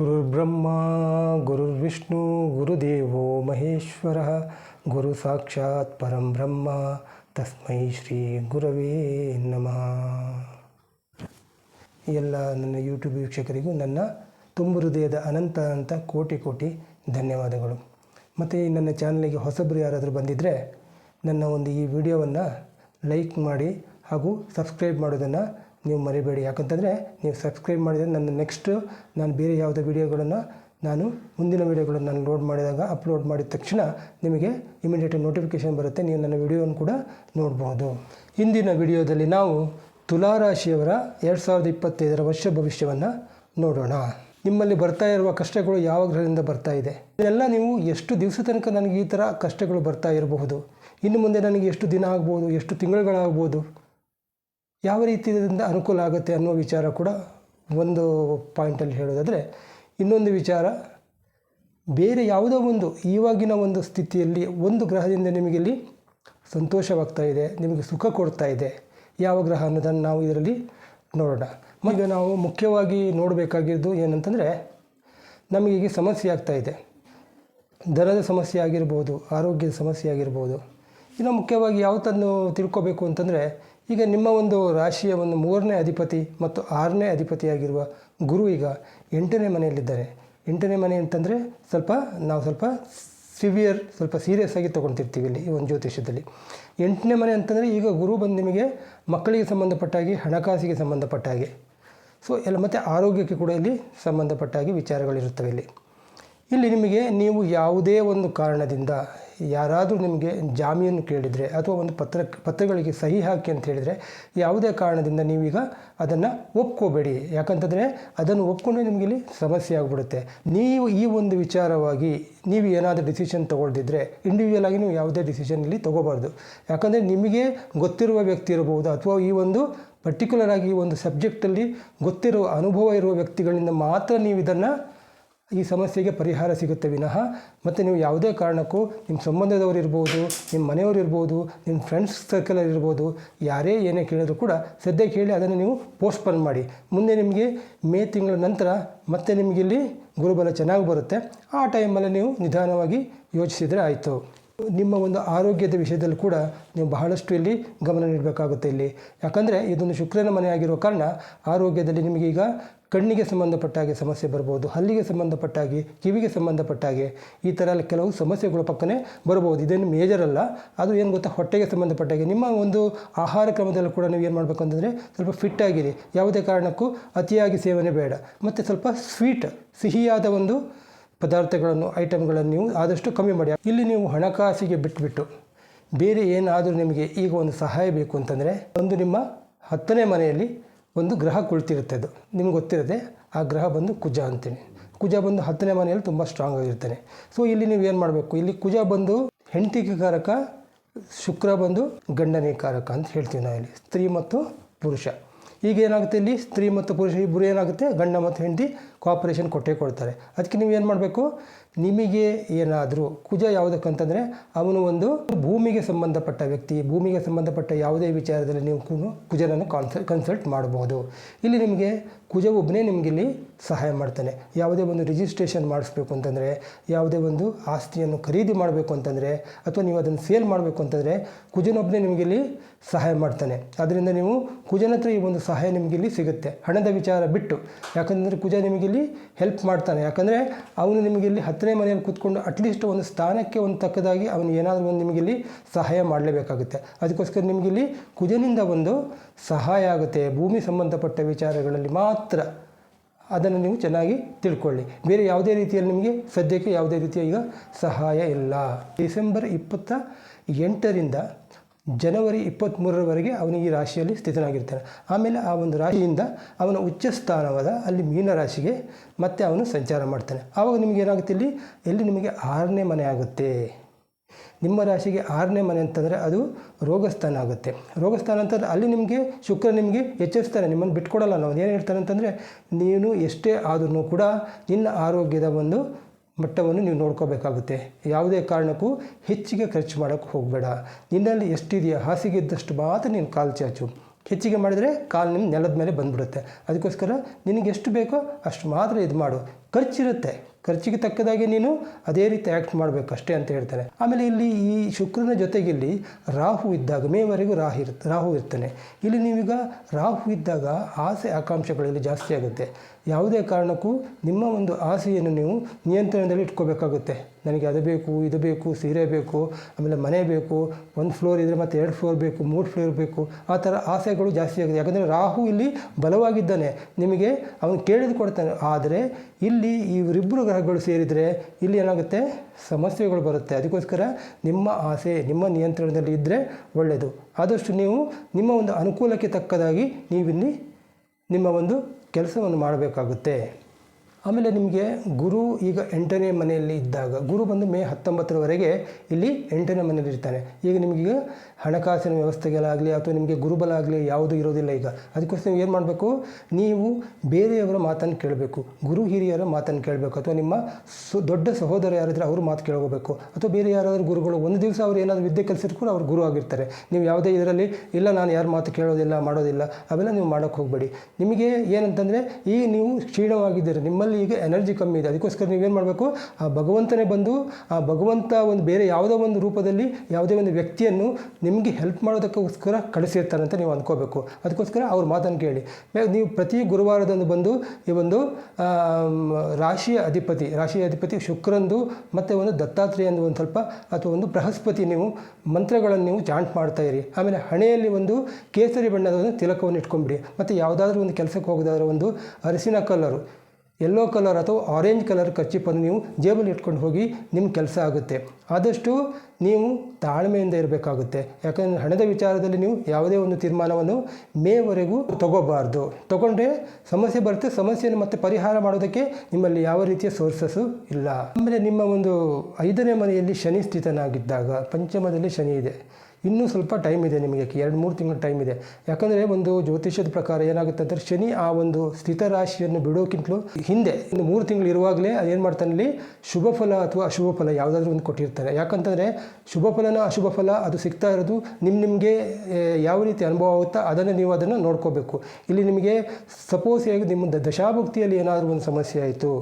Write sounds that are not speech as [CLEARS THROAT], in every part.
ಗುರುರ್ಬ್ರಹ್ಮ ಗುರುರ್ವಿಷ್ಣು ಗುರುದೇವೋ ಮಹೇಶ್ವರ ಗುರು ಸಾಕ್ಷಾತ್ ಪರಂ ಬ್ರಹ್ಮ ತಸ್ಮೈ ಶ್ರೀ ಗುರವೇ ನಮಃ ಎಲ್ಲ ನನ್ನ ಯೂಟ್ಯೂಬ್ ವೀಕ್ಷಕರಿಗೂ ನನ್ನ ತುಂಬು ಹೃದಯದ ಅನಂತ ಅಂತ ಕೋಟಿ ಕೋಟಿ ಧನ್ಯವಾದಗಳು. ಮತ್ತು ನನ್ನ ಚಾನಲಿಗೆ ಹೊಸಬರು ಯಾರಾದರೂ ಬಂದಿದ್ದರೆ ನನ್ನ ಒಂದು ಈ ವಿಡಿಯೋವನ್ನು ಲೈಕ್ ಮಾಡಿ ಹಾಗೂ ಸಬ್ಸ್ಕ್ರೈಬ್ ಮಾಡೋದನ್ನು ನೀವು ಮರಿಬೇಡಿ. ಯಾಕಂತಂದರೆ ನೀವು ಸಬ್ಸ್ಕ್ರೈಬ್ ಮಾಡಿದರೆ ನನ್ನ ನೆಕ್ಸ್ಟು ನಾನು ಬೇರೆ ಯಾವುದೇ ವೀಡಿಯೋಗಳನ್ನು ನಾನು ಮುಂದಿನ ವೀಡಿಯೋಗಳನ್ನು ನಾನು ಲೋಡ್ ಮಾಡಿದಾಗ ಅಪ್ಲೋಡ್ ಮಾಡಿದ ತಕ್ಷಣ ನಿಮಗೆ ಇಮಿಡಿಯೇಟ್ ನೋಟಿಫಿಕೇಷನ್ ಬರುತ್ತೆ. ನೀವು ನನ್ನ ವಿಡಿಯೋವನ್ನು ಕೂಡ ನೋಡ್ಬೋದು. ಇಂದಿನ ವಿಡಿಯೋದಲ್ಲಿ ನಾವು ತುಲಾರಾಶಿಯವರ ಎರಡು ಸಾವಿರದ ಇಪ್ಪತ್ತೈದರ ವರ್ಷ ಭವಿಷ್ಯವನ್ನು ನೋಡೋಣ. ನಿಮ್ಮಲ್ಲಿ ಬರ್ತಾ ಇರುವ ಕಷ್ಟಗಳು ಯಾವ ಗ್ರಹದಿಂದ ಬರ್ತಾ ಇದೆ? ಇದೆಲ್ಲ ನೀವು ಎಷ್ಟು ದಿವಸ ತನಕ ನನಗೆ ಈ ಥರ ಕಷ್ಟಗಳು ಬರ್ತಾ ಇರಬಹುದು? ಇನ್ನು ಮುಂದೆ ನನಗೆ ಎಷ್ಟು ದಿನ ಆಗ್ಬೋದು? ಎಷ್ಟು ತಿಂಗಳುಗಳಾಗ್ಬೋದು? ಯಾವ ರೀತಿಯಿಂದ ಅನುಕೂಲ ಆಗುತ್ತೆ ಅನ್ನೋ ವಿಚಾರ ಕೂಡ ಒಂದು ಪಾಯಿಂಟಲ್ಲಿ ಹೇಳೋದಾದರೆ, ಇನ್ನೊಂದು ವಿಚಾರ, ಬೇರೆ ಯಾವುದೋ ಒಂದು ಇವಾಗಿನ ಒಂದು ಸ್ಥಿತಿಯಲ್ಲಿ ಒಂದು ಗ್ರಹದಿಂದ ನಿಮಗೆ ಇಲ್ಲಿ ಸಂತೋಷವಾಗ್ತಾ ಇದೆ, ನಿಮಗೆ ಸುಖ ಕೊಡ್ತಾ ಇದೆ, ಯಾವ ಗ್ರಹ ಅನ್ನೋದನ್ನು ನಾವು ಇದರಲ್ಲಿ ನೋಡೋಣ. ಈಗ ನಾವು ಮುಖ್ಯವಾಗಿ ನೋಡಬೇಕಾಗಿದ್ದು ಏನಂತಂದರೆ ನಮಗೀಗ ಸಮಸ್ಯೆ ಆಗ್ತಾ ಇದೆ. ದರದ ಸಮಸ್ಯೆ ಆಗಿರ್ಬೋದು, ಆರೋಗ್ಯದ ಸಮಸ್ಯೆ ಆಗಿರ್ಬೋದು. ಇನ್ನು ಮುಖ್ಯವಾಗಿ ಯಾವತ್ತನ್ನು ತಿಳ್ಕೊಬೇಕು ಅಂತಂದರೆ ಈಗ ನಿಮ್ಮ ಒಂದು ರಾಶಿಯ ಒಂದು ಮೂರನೇ ಅಧಿಪತಿ ಮತ್ತು ಆರನೇ ಅಧಿಪತಿಯಾಗಿರುವ ಗುರು ಈಗ ಎಂಟನೇ ಮನೆಯಲ್ಲಿದ್ದಾರೆ. ಎಂಟನೇ ಮನೆ ಅಂತಂದರೆ ಸ್ವಲ್ಪ ನಾವು ಸ್ವಲ್ಪ ಸಿವಿಯರ್ ಸ್ವಲ್ಪ ಸೀರಿಯಸ್ ಆಗಿ ತೊಗೊಳ್ತಿರ್ತೀವಿ ಇಲ್ಲಿ ಈ ಒಂದು ಜ್ಯೋತಿಷ್ಯದಲ್ಲಿ. ಎಂಟನೇ ಮನೆ ಅಂತಂದರೆ ಈಗ ಗುರು ಬಂದು ನಿಮಗೆ ಮಕ್ಕಳಿಗೆ ಸಂಬಂಧಪಟ್ಟ ಹಾಗೆ ಹಣಕಾಸಿಗೆ ಸಂಬಂಧಪಟ್ಟ ಹಾಗೆ ಸೊ ಎಲ್ಲ ಮತ್ತು ಆರೋಗ್ಯಕ್ಕೆ ಕೂಡ ಇಲ್ಲಿ ಸಂಬಂಧಪಟ್ಟ ಹಾಗೆ ವಿಚಾರಗಳಿರುತ್ತವೆ ಇಲ್ಲಿ. ಇಲ್ಲಿ ನಿಮಗೆ ನೀವು ಯಾವುದೇ ಒಂದು ಕಾರಣದಿಂದ ಯಾರಾದರೂ ನಿಮಗೆ ಜಾಮೀನು ಕೇಳಿದರೆ ಅಥವಾ ಒಂದು ಪತ್ರ, ಪತ್ರಗಳಿಗೆ ಸಹಿ ಹಾಕಿ ಅಂತ ಹೇಳಿದರೆ ಯಾವುದೇ ಕಾರಣದಿಂದ ನೀವೀಗ ಅದನ್ನು ಒಪ್ಕೋಬೇಡಿ. ಯಾಕಂತಂದರೆ ಅದನ್ನು ಒಪ್ಕೊಂಡೇ ನಿಮಗೆ ಇಲ್ಲಿ ಸಮಸ್ಯೆ ಆಗಿಬಿಡುತ್ತೆ. ನೀವು ಈ ಒಂದು ವಿಚಾರವಾಗಿ ನೀವು ಏನಾದರೂ ಡಿಸಿಷನ್ ತೊಗೊಳ್ದಿದ್ರೆ ಇಂಡಿವಿಜುವಲ್ ಆಗಿ ನೀವು ಯಾವುದೇ ಡಿಸಿಷನ್ ಇಲ್ಲಿ ತೊಗೋಬಾರ್ದು. ಯಾಕಂದರೆ ನಿಮಗೆ ಗೊತ್ತಿರುವ ವ್ಯಕ್ತಿ ಇರಬಹುದು ಅಥವಾ ಈ ಒಂದು ಪರ್ಟಿಕ್ಯುಲರ್ ಆಗಿ ಈ ಒಂದು ಸಬ್ಜೆಕ್ಟಲ್ಲಿ ಗೊತ್ತಿರುವ ಅನುಭವ ಇರುವ ವ್ಯಕ್ತಿಗಳಿಂದ ಮಾತ್ರ ನೀವು ಇದನ್ನು ಈ ಸಮಸ್ಯೆಗೆ ಪರಿಹಾರ ಸಿಗುತ್ತೆ ವಿನಃ ಮತ್ತು ನೀವು ಯಾವುದೇ ಕಾರಣಕ್ಕೂ ನಿಮ್ಮ ಸಂಬಂಧದವರು ಇರ್ಬೋದು, ನಿಮ್ಮ ಮನೆಯವರು ಇರ್ಬೋದು, ನಿಮ್ಮ ಫ್ರೆಂಡ್ಸ್ ಸರ್ಕಲಲ್ಲಿ ಇರ್ಬೋದು, ಯಾರೇ ಏನೇ ಕೇಳಿದ್ರು ಕೂಡ ಸದ್ಯಕ್ಕೆ ಹೇಳಿ ಅದನ್ನು ನೀವು ಪೋಸ್ಟ್ಪೋನ್ ಮಾಡಿ. ಮುಂದೆ ನಿಮಗೆ ಮೇ ತಿಂಗಳ ನಂತರ ಮತ್ತೆ ನಿಮಗಿಲ್ಲಿ ಗುರುಬಲ ಚೆನ್ನಾಗಿ ಬರುತ್ತೆ. ಆ ಟೈಮಲ್ಲಿ ನೀವು ನಿಧಾನವಾಗಿ ಯೋಚಿಸಿದರೆ ಆಯಿತು. ನಿಮ್ಮ ಒಂದು ಆರೋಗ್ಯದ ವಿಷಯದಲ್ಲಿ ಕೂಡ ನೀವು ಬಹಳಷ್ಟು ಇಲ್ಲಿ ಗಮನ ನೀಡಬೇಕಾಗುತ್ತೆ ಇಲ್ಲಿ. ಯಾಕಂದರೆ ಇದೊಂದು ಶುಕ್ರನ ಮನೆಯಾಗಿರೋ ಕಾರಣ ಆರೋಗ್ಯದಲ್ಲಿ ನಿಮಗೆ ಈಗ ಕಣ್ಣಿಗೆ ಸಂಬಂಧಪಟ್ಟ ಹಾಗೆ ಸಮಸ್ಯೆ ಬರ್ಬೋದು, ಹಲ್ಲಿಗೆ ಸಂಬಂಧಪಟ್ಟಾಗೆ ಕಿವಿಗೆ ಸಂಬಂಧಪಟ್ಟಾಗೆ ಈ ಥರ ಕೆಲವು ಸಮಸ್ಯೆಗಳು ಪಕ್ಕನೆ ಬರ್ಬೋದು. ಇದೇನು ಮೇಜರ್ ಅಲ್ಲ, ಅದು ಏನು ಗೊತ್ತಾ? ಹೊಟ್ಟೆಗೆ ಸಂಬಂಧಪಟ್ಟ ಹಾಗೆ. ನಿಮ್ಮ ಒಂದು ಆಹಾರ ಕ್ರಮದಲ್ಲೂ ಕೂಡ ನೀವು ಏನು ಮಾಡಬೇಕು ಅಂತಂದರೆ ಸ್ವಲ್ಪ ಫಿಟ್ ಆಗಿರಿ ಯಾವುದೇ ಕಾರಣಕ್ಕೂ ಅತಿಯಾಗಿ ಸೇವನೆ ಬೇಡ. ಮತ್ತು ಸ್ವಲ್ಪ ಸ್ವೀಟ್ ಸಿಹಿಯಾದ ಒಂದು ಪದಾರ್ಥಗಳನ್ನು ಐಟಮ್ಗಳನ್ನು ನೀವು ಆದಷ್ಟು ಕಮ್ಮಿ ಮಾಡಿ. ಇಲ್ಲಿ ನೀವು ಹಣಕಾಸಿಗೆ ಬಿಟ್ಬಿಟ್ಟು ಬೇರೆ ಏನಾದರೂ ನಿಮಗೆ ಈಗ ಒಂದು ಸಹಾಯ ಬೇಕು ಅಂತಂದರೆ, ಒಂದು ನಿಮ್ಮ ಹತ್ತನೇ ಮನೆಯಲ್ಲಿ ಒಂದು ಗ್ರಹ ಕುಳಿತಿರುತ್ತೆ ಅದು. ನಿಮ್ಗೆ ಗೊತ್ತಿರುತ್ತೆ, ಆ ಗ್ರಹ ಬಂದು ಕುಜ ಅಂತೀನಿ. ಕುಜ ಬಂದು ಹತ್ತನೇ ಮನೆಯಲ್ಲಿ ತುಂಬ ಸ್ಟ್ರಾಂಗ್ ಆಗಿರ್ತಾನೆ. ಸೊ ಇಲ್ಲಿ ನೀವು ಏನು ಮಾಡಬೇಕು? ಇಲ್ಲಿ ಕುಜ ಬಂದು ಹೆಂಡತಿಗೆ ಕಾರಕ ಶುಕ್ರ ಬಂದು ಗಂಡನೇ ಕಾರಕ ಅಂತ ಹೇಳ್ತೀವಿ ನಾವಿಲ್ಲಿ. ಸ್ತ್ರೀ ಮತ್ತು ಪುರುಷ. ಈಗ ಏನಾಗುತ್ತೆ ಇಲ್ಲಿ? ಸ್ತ್ರೀ ಮತ್ತು ಪುರುಷ ಇಬ್ಬರು ಏನಾಗುತ್ತೆ? ಗಂಡ ಮತ್ತು ಹೆಂಡತಿ ಕೋಆಪರೇಷನ್ ಕೊಟ್ಟೇ ಕೊಡ್ತಾರೆ. ಅದಕ್ಕೆ ನೀವು ಏನು ಮಾಡಬೇಕು? ನಿಮಗೆ ಏನಾದರೂ ಕುಜ ಯಾವುದಕ್ಕಂತಂದರೆ ಅವನು ಒಂದು ಭೂಮಿಗೆ ಸಂಬಂಧಪಟ್ಟ ವ್ಯಕ್ತಿ, ಭೂಮಿಗೆ ಸಂಬಂಧಪಟ್ಟ ಯಾವುದೇ ವಿಚಾರದಲ್ಲಿ ನೀವು ಕುಜನನ್ನು ಕಾನ್ಸಲ್ ಕನ್ಸಲ್ಟ್ ಮಾಡಬಹುದು. ಇಲ್ಲಿ ನಿಮಗೆ ಕುಜ ಒಬ್ಬನೇ ನಿಮಗಿಲ್ಲಿ ಸಹಾಯ ಮಾಡ್ತಾನೆ. ಯಾವುದೇ ಒಂದು ರಿಜಿಸ್ಟ್ರೇಷನ್ ಮಾಡಿಸ್ಬೇಕು ಅಂತಂದರೆ, ಯಾವುದೇ ಒಂದು ಆಸ್ತಿಯನ್ನು ಖರೀದಿ ಮಾಡಬೇಕು ಅಂತಂದರೆ, ಅಥವಾ ನೀವು ಅದನ್ನು ಸೇಲ್ ಮಾಡಬೇಕು ಅಂತಂದರೆ ಕುಜನೊಬ್ಬನೇ ನಿಮಗಿಲ್ಲಿ ಸಹಾಯ ಮಾಡ್ತಾನೆ. ಅದರಿಂದ ನೀವು ಕುಜನ ಹತ್ರ ಈ ಒಂದು ಸಹಾಯ ನಿಮಗಿಲ್ಲಿ ಸಿಗುತ್ತೆ. ಹಣದ ವಿಚಾರ ಬಿಟ್ಟು. ಯಾಕಂದರೆ ಕುಜ ನಿಮಗಿಲ್ಲಿ ಹೆಲ್ಪ್ ಮಾಡ್ತಾನೆ. ಯಾಕಂದರೆ ಅವನು ನಿಮಗೆ ಇಲ್ಲಿ ಹತ್ತನೇ ಮನೆಯಲ್ಲಿ ಕೂತ್ಕೊಂಡು ಅಟ್ಲೀಸ್ಟ್ ಒಂದು ಸ್ಥಾನಕ್ಕೆ ಒಂದು ತಕ್ಕದಾಗಿ ಅವನು ಏನಾದರೂ ಒಂದು ನಿಮಗೆ ಇಲ್ಲಿ ಸಹಾಯ ಮಾಡಲೇಬೇಕಾಗುತ್ತೆ. ಅದಕ್ಕೋಸ್ಕರ ನಿಮಗೆ ಇಲ್ಲಿ ಕುಜನಿಂದ ಒಂದು ಸಹಾಯ ಆಗುತ್ತೆ. ಭೂಮಿ ಸಂಬಂಧಪಟ್ಟ ವಿಚಾರಗಳಲ್ಲಿ ಮಾತ್ರ ಅದನ್ನು ನೀವು ಚೆನ್ನಾಗಿ ತಿಳ್ಕೊಳ್ಳಿ. ಬೇರೆ ಯಾವುದೇ ರೀತಿಯಲ್ಲಿ ನಿಮಗೆ ಸದ್ಯಕ್ಕೆ ಯಾವುದೇ ರೀತಿಯ ಈಗ ಸಹಾಯ ಇಲ್ಲ. ಡಿಸೆಂಬರ್ ಇಪ್ಪತ್ತ ಎಂಟರಿಂದ ಜನವರಿ ಇಪ್ಪತ್ತ್ಮೂರರವರೆಗೆ ಅವನು ಈ ರಾಶಿಯಲ್ಲಿ ಸ್ಥಿತನಾಗಿರ್ತಾನೆ. ಆಮೇಲೆ ಆ ಒಂದು ರಾಶಿಯಿಂದ ಅವನ ಉಚ್ಚ ಸ್ಥಾನವಾದ ಅಲ್ಲಿ ಮೀನ ರಾಶಿಗೆ ಮತ್ತೆ ಅವನು ಸಂಚಾರ ಮಾಡ್ತಾನೆ. ಆವಾಗ ನಿಮಗೆ ಏನಾಗುತ್ತೆ ಇಲ್ಲಿ? ಎಲ್ಲಿ ನಿಮಗೆ ಆರನೇ ಮನೆ ಆಗುತ್ತೆ. ನಿಮ್ಮ ರಾಶಿಗೆ ಆರನೇ ಮನೆ ಅಂತಂದರೆ ಅದು ರೋಗಸ್ಥಾನ ಆಗುತ್ತೆ. ರೋಗಸ್ಥಾನ ಅಂತಂದರೆ ಅಲ್ಲಿ ನಿಮಗೆ ಶುಕ್ರ ನಿಮಗೆ ಎಚ್ಚರಿಸ್ತಾನೆ, ನಿಮ್ಮನ್ನು ಬಿಟ್ಕೊಡಲ್ಲ. ನಾವು ಏನು ಹೇಳ್ತಾನೆ ಅಂತಂದರೆ, ನೀನು ಎಷ್ಟೇ ಆದ್ರೂ ಕೂಡ ನಿನ್ನ ಆರೋಗ್ಯದ ಒಂದು ಮಟ್ಟವನ್ನು ನೀವು ನೋಡ್ಕೋಬೇಕಾಗುತ್ತೆ. ಯಾವುದೇ ಕಾರಣಕ್ಕೂ ಹೆಚ್ಚಿಗೆ ಖರ್ಚು ಮಾಡೋಕ್ಕೆ ಹೋಗಬೇಡ. ನಿನ್ನಲ್ಲಿ ಎಷ್ಟಿದೆಯಾ ಹಾಸಿಗೆ ಇದ್ದಷ್ಟು ಮಾತ್ರ ನೀನು ಕಾಲು ಚಾಚು. ಹೆಚ್ಚಿಗೆ ಮಾಡಿದರೆ ಕಾಲು ನಿಮ್ಮ ನೆಲದ ಮೇಲೆ ಬಂದ್ಬಿಡುತ್ತೆ. ಅದಕ್ಕೋಸ್ಕರ ನಿನಗೆ ಎಷ್ಟು ಬೇಕೋ ಅಷ್ಟು ಮಾತ್ರ ಇದು ಮಾಡು. ಖರ್ಚಿರುತ್ತೆ. ಖರ್ಚಿಗೆ ತಕ್ಕದಾಗೆ ನೀನು ಅದೇ ರೀತಿ ಆ್ಯಕ್ಟ್ ಮಾಡಬೇಕು ಅಷ್ಟೇ ಅಂತ ಹೇಳ್ತಾರೆ. ಆಮೇಲೆ ಇಲ್ಲಿ ಈ ಶುಕ್ರನ ಜೊತೆಗೆ ಇಲ್ಲಿ ರಾಹು ಇದ್ದಾಗ, ಮೇವರೆಗೂ ರಾಹು ಇರ್ ರಾಹು ಇರ್ತಾನೆ. ಇಲ್ಲಿ ನೀವೀಗ ರಾಹು ಇದ್ದಾಗ ಆಸೆ ಆಕಾಂಕ್ಷೆಗಳಲ್ಲಿ ಜಾಸ್ತಿ ಆಗುತ್ತೆ. ಯಾವುದೇ ಕಾರಣಕ್ಕೂ ನಿಮ್ಮ ಒಂದು ಆಸೆಯನ್ನು ನೀವು ನಿಯಂತ್ರಣದಲ್ಲಿ ಇಟ್ಕೋಬೇಕಾಗುತ್ತೆ. ನನಗೆ ಅದು ಬೇಕು, ಇದು ಬೇಕು, ಸೀರೆ ಬೇಕು, ಆಮೇಲೆ ಮನೆ ಬೇಕು, ಒಂದು ಫ್ಲೋರ್ ಇದ್ದರೆ ಮತ್ತೆ ಎರಡು ಫ್ಲೋರ್ ಬೇಕು, ಮೂರು ಫ್ಲೋರ್ ಬೇಕು, ಆ ಥರ ಆಸೆಗಳು ಜಾಸ್ತಿ ಆಗಿದೆ ಯಾಕಂದರೆ ರಾಹು ಇಲ್ಲಿ ಬಲವಾಗಿದ್ದಾನೆ. ನಿಮಗೆ ಅವನು ಕೇಳಿದು ಕೊಡ್ತಾನೆ. ಆದರೆ ಇಲ್ಲಿ ಇವರಿಬ್ಬರು ಗ್ರಹಗಳು ಸೇರಿದರೆ ಇಲ್ಲಿ ಏನಾಗುತ್ತೆ? ಸಮಸ್ಯೆಗಳು ಬರುತ್ತೆ. ಅದಕ್ಕೋಸ್ಕರ ನಿಮ್ಮ ಆಸೆ, ನಿಮ್ಮ ನಿಯಂತ್ರಣದಲ್ಲಿ ಇದ್ದರೆ ಒಳ್ಳೆಯದು ಆದಷ್ಟು ನೀವು ನಿಮ್ಮ ಒಂದು ಅನುಕೂಲಕ್ಕೆ ತಕ್ಕದಾಗಿ ನೀವಿಲ್ಲಿ ನಿಮ್ಮ ಒಂದು ಕೆಲಸವನ್ನು ಮಾಡಬೇಕಾಗುತ್ತೆ. ಆಮೇಲೆ ನಿಮಗೆ ಗುರು ಈಗ ಎಂಟನೇ ಮನೆಯಲ್ಲಿ ಇದ್ದಾಗ, ಗುರು ಬಂದು ಮೇ ಹತ್ತೊಂಬತ್ತರವರೆಗೆ ಇಲ್ಲಿ ಎಂಟನೇ ಮನೆಯಲ್ಲಿ ಇರ್ತಾನೆ. ಈಗ ನಿಮಗೆ ಹಣಕಾಸಿನ ವ್ಯವಸ್ಥೆಗಳಾಗಲಿ ಅಥವಾ ನಿಮಗೆ ಗುರುಬಲ ಆಗಲಿ ಯಾವುದೂ ಇರೋದಿಲ್ಲ ಈಗ. ಅದಕ್ಕೋಸ್ಕರ ನೀವು ಏನು ಮಾಡಬೇಕು? ನೀವು ಬೇರೆಯವರ ಮಾತನ್ನು ಕೇಳಬೇಕು. ಗುರು ಹಿರಿಯರ ಮಾತನ್ನು ಕೇಳಬೇಕು. ಅಥವಾ ನಿಮ್ಮ ಸು, ದೊಡ್ಡ ಸಹೋದರ ಯಾರಿದ್ರೆ ಅವ್ರ ಮಾತು ಕೇಳ್ಕೋಬೇಕು. ಅಥವಾ ಬೇರೆ ಯಾರಾದರೂ ಗುರುಗಳು, ಒಂದು ದಿವಸ ಅವ್ರು ಏನಾದರೂ ವಿದ್ಯೆ ಕಲಿಸಿದ್ರು ಕೂಡ ಅವ್ರು ಗುರು ಆಗಿರ್ತಾರೆ. ನೀವು ಯಾವುದೇ ಇದರಲ್ಲಿ, ಇಲ್ಲ ನಾನು ಯಾರ ಮಾತು ಕೇಳೋದಿಲ್ಲ, ಮಾಡೋದಿಲ್ಲ, ಅವೆಲ್ಲ ನೀವು ಮಾಡೋಕ್ಕೆ ಹೋಗಬೇಡಿ. ನಿಮಗೆ ಏನಂತಂದರೆ, ಈ ನೀವು ಕ್ಷೀಣವಾಗಿದ್ದೀರಿ. ನಿಮ್ಮಲ್ಲಿ ಈಗ ಎನರ್ಜಿ ಕಮ್ಮಿ ಇದೆ. ಅದಕ್ಕೋಸ್ಕರ ನೀವೇನು ಮಾಡಬೇಕು? ಆ ಭಗವಂತನೇ ಬಂದು ಆ ಭಗವಂತ ಒಂದು ಬೇರೆ ಯಾವುದೋ ಒಂದು ರೂಪದಲ್ಲಿ ಯಾವುದೇ ಒಂದು ವ್ಯಕ್ತಿಯನ್ನು ನಿಮಗೆ ಹೆಲ್ಪ್ ಮಾಡೋದಕ್ಕೋಸ್ಕರ ಕಳಿಸಿರ್ತಾರೆ ಅಂತ ನೀವು ಅಂದ್ಕೋಬೇಕು ಅದಕ್ಕೋಸ್ಕರ ಅವ್ರ ಮಾತನ್ನು ಕೇಳಿ. ನೀವು ಪ್ರತಿ ಗುರುವಾರದಂದು ಬಂದು ಈ ಒಂದು ರಾಶಿಯ ಅಧಿಪತಿ ರಾಶಿಯ ಅಧಿಪತಿ ಶುಕ್ರಂದು ಮತ್ತು ಒಂದು ದತ್ತಾತ್ರೇಯಂದು ಒಂದು ಸ್ವಲ್ಪ ಅಥವಾ ಒಂದು ಬೃಹಸ್ಪತಿ ನೀವು ಮಂತ್ರಗಳನ್ನು ನೀವು ಜಾಂಟ್ ಮಾಡ್ತಾ ಇರಿ. ಆಮೇಲೆ ಹಣೆಯಲ್ಲಿ ಒಂದು ಕೇಸರಿ ಬಣ್ಣದ ಒಂದು ತಿಲಕವನ್ನು ಇಟ್ಕೊಂಬಿಡಿ ಮತ್ತು ಯಾವುದಾದ್ರೂ ಒಂದು ಕೆಲಸಕ್ಕೆ ಹೋಗೋದಾದ್ರೆ ಒಂದು ಅರಿಸಿನ ಕಲರು ಯೆಲ್ಲೋ ಕಲರ್ ಅಥವಾ ಆರೆಂಜ್ ಕಲರ್ ಕರ್ಚಿಪನ್ನು ನೀವು ಜೇಬಲ್ಲಿ ಇಟ್ಕೊಂಡು ಹೋಗಿ ನಿಮ್ಮ ಕೆಲಸ ಆಗುತ್ತೆ. ಆದಷ್ಟು ನೀವು ತಾಳ್ಮೆಯಿಂದ ಇರಬೇಕಾಗುತ್ತೆ. ಯಾಕಂದರೆ ಹಣದ ವಿಚಾರದಲ್ಲಿ ನೀವು ಯಾವುದೇ ಒಂದು ತೀರ್ಮಾನವನ್ನು ಮೇವರೆಗೂ ತಗೋಬಾರ್ದು. ತಗೊಂಡ್ರೆ ಸಮಸ್ಯೆ ಬರುತ್ತೆ, ಸಮಸ್ಯೆಯನ್ನು ಮತ್ತೆ ಪರಿಹಾರ ಮಾಡೋದಕ್ಕೆ ನಿಮ್ಮಲ್ಲಿ ಯಾವ ರೀತಿಯ ಸೋರ್ಸಸ್ಸು ಇಲ್ಲ. ಆಮೇಲೆ ನಿಮ್ಮ ಒಂದು ಐದನೇ ಮನೆಯಲ್ಲಿ ಶನಿ ಸ್ಥಿತನಾಗಿದ್ದಾಗ, ಪಂಚಮದಲ್ಲಿ ಶನಿ ಇದೆ. ಇನ್ನೂ ಸ್ವಲ್ಪ ಟೈಮ್ ಇದೆ ನಿಮಗೆ ಎರಡು, ಮೂರು ತಿಂಗಳು ಟೈಮ್ ಇದೆ. ಯಾಕಂದರೆ ಒಂದು ಜ್ಯೋತಿಷ್ಯದ ಪ್ರಕಾರ ಏನಾಗುತ್ತೆ ಅಂದರೆ ಶನಿ ಆ ಒಂದು ಸ್ಥಿತ ರಾಶಿಯನ್ನು ಬಿಡೋಕ್ಕಿಂತಲೂ ಹಿಂದೆ, ಒಂದು ಮೂರು ತಿಂಗಳು ಇರುವಾಗಲೇ ಏನು ಮಾಡ್ತಾನೆ ಇಲ್ಲಿ ಶುಭ ಫಲ ಅಥವಾ ಅಶುಭ ಫಲ ಯಾವುದಾದ್ರೂ ಒಂದು ಕೊಟ್ಟಿರ್ತಾರೆ. ಯಾಕಂತಂದರೆ ಶುಭ ಫಲನ ಅಶುಭ ಫಲ ಅದು ಸಿಗ್ತಾ ಇರೋದು ನಿಮ್ಮ ನಿಮಗೆ ಯಾವ ರೀತಿ ಅನುಭವ ಆಗುತ್ತಾ ಅದನ್ನು ನೀವು ಅದನ್ನು ನೋಡ್ಕೋಬೇಕು. ಇಲ್ಲಿ ನಿಮಗೆ ಸಪೋಸ್ ಹೇಗೆ ನಿಮ್ಮ ದಶಾಭಕ್ತಿಯಲ್ಲಿ ಏನಾದರೂ ಒಂದು ಸಮಸ್ಯೆ ಆಯಿತು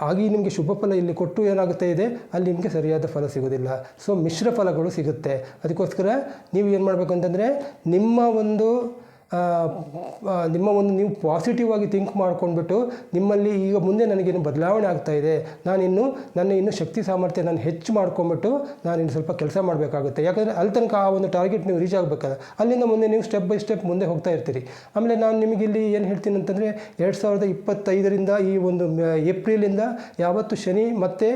ಆಗಿ ನಿಮಗೆ ಶುಭ ಫಲ ಇಲ್ಲಿ ಕೊಟ್ಟು ಏನಾಗುತ್ತೆ ಇದೆ, ಅಲ್ಲಿ ನಿಮಗೆ ಸರಿಯಾದ ಫಲ ಸಿಗೋದಿಲ್ಲ ಸೊ ಮಿಶ್ರ ಫಲಗಳು ಸಿಗುತ್ತೆ. ಅದಕ್ಕೋಸ್ಕರ ನೀವು ಏನು ಮಾಡಬೇಕು ಅಂತಂದರೆ, ನಿಮ್ಮ ಒಂದು ನಿಮ್ಮ ಒಂದು ನೀವು ಪಾಸಿಟಿವ್ ಆಗಿ ಥಿಂಕ್ ಮಾಡ್ಕೊಂಡ್ಬಿಟ್ಟು ನಿಮ್ಮಲ್ಲಿ ಈಗ ಮುಂದೆ ನನಗೇನು ಬದಲಾವಣೆ ಆಗ್ತಾ ಇದೆ. ನಾನಿನ್ನು ನನ್ನ ಇನ್ನು ಶಕ್ತಿ ಸಾಮರ್ಥ್ಯ ನಾನು ಹೆಚ್ಚು ಮಾಡ್ಕೊಂಡ್ಬಿಟ್ಟು ನಾನು ಇನ್ನು ಸ್ವಲ್ಪ ಕೆಲಸ ಮಾಡಬೇಕಾಗುತ್ತೆ. ಯಾಕಂದರೆ ಅಲ್ಲಿ ತನಕ ಆ ಒಂದು ಟಾರ್ಗೆಟ್ ನೀವು ರೀಚ್ ಆಗಬೇಕಲ್ಲ ಅಲ್ಲಿಂದ ಮುಂದೆ ನೀವು ಸ್ಟೆಪ್ ಬೈ ಸ್ಟೆಪ್ ಮುಂದೆ ಹೋಗ್ತಾ ಇರ್ತೀರಿ. ಆಮೇಲೆ ನಾನು ನಿಮಗೆ ಇಲ್ಲಿ ಏನು ಹೇಳ್ತೀನಿ ಅಂತಂದರೆ ಎರಡು ಸಾವಿರದ ಇಪ್ಪತ್ತೈದರಿಂದ ಈ ಒಂದು ಏಪ್ರಿಲಿಂದ ಯಾವತ್ತು ಶನಿ ಮತ್ತು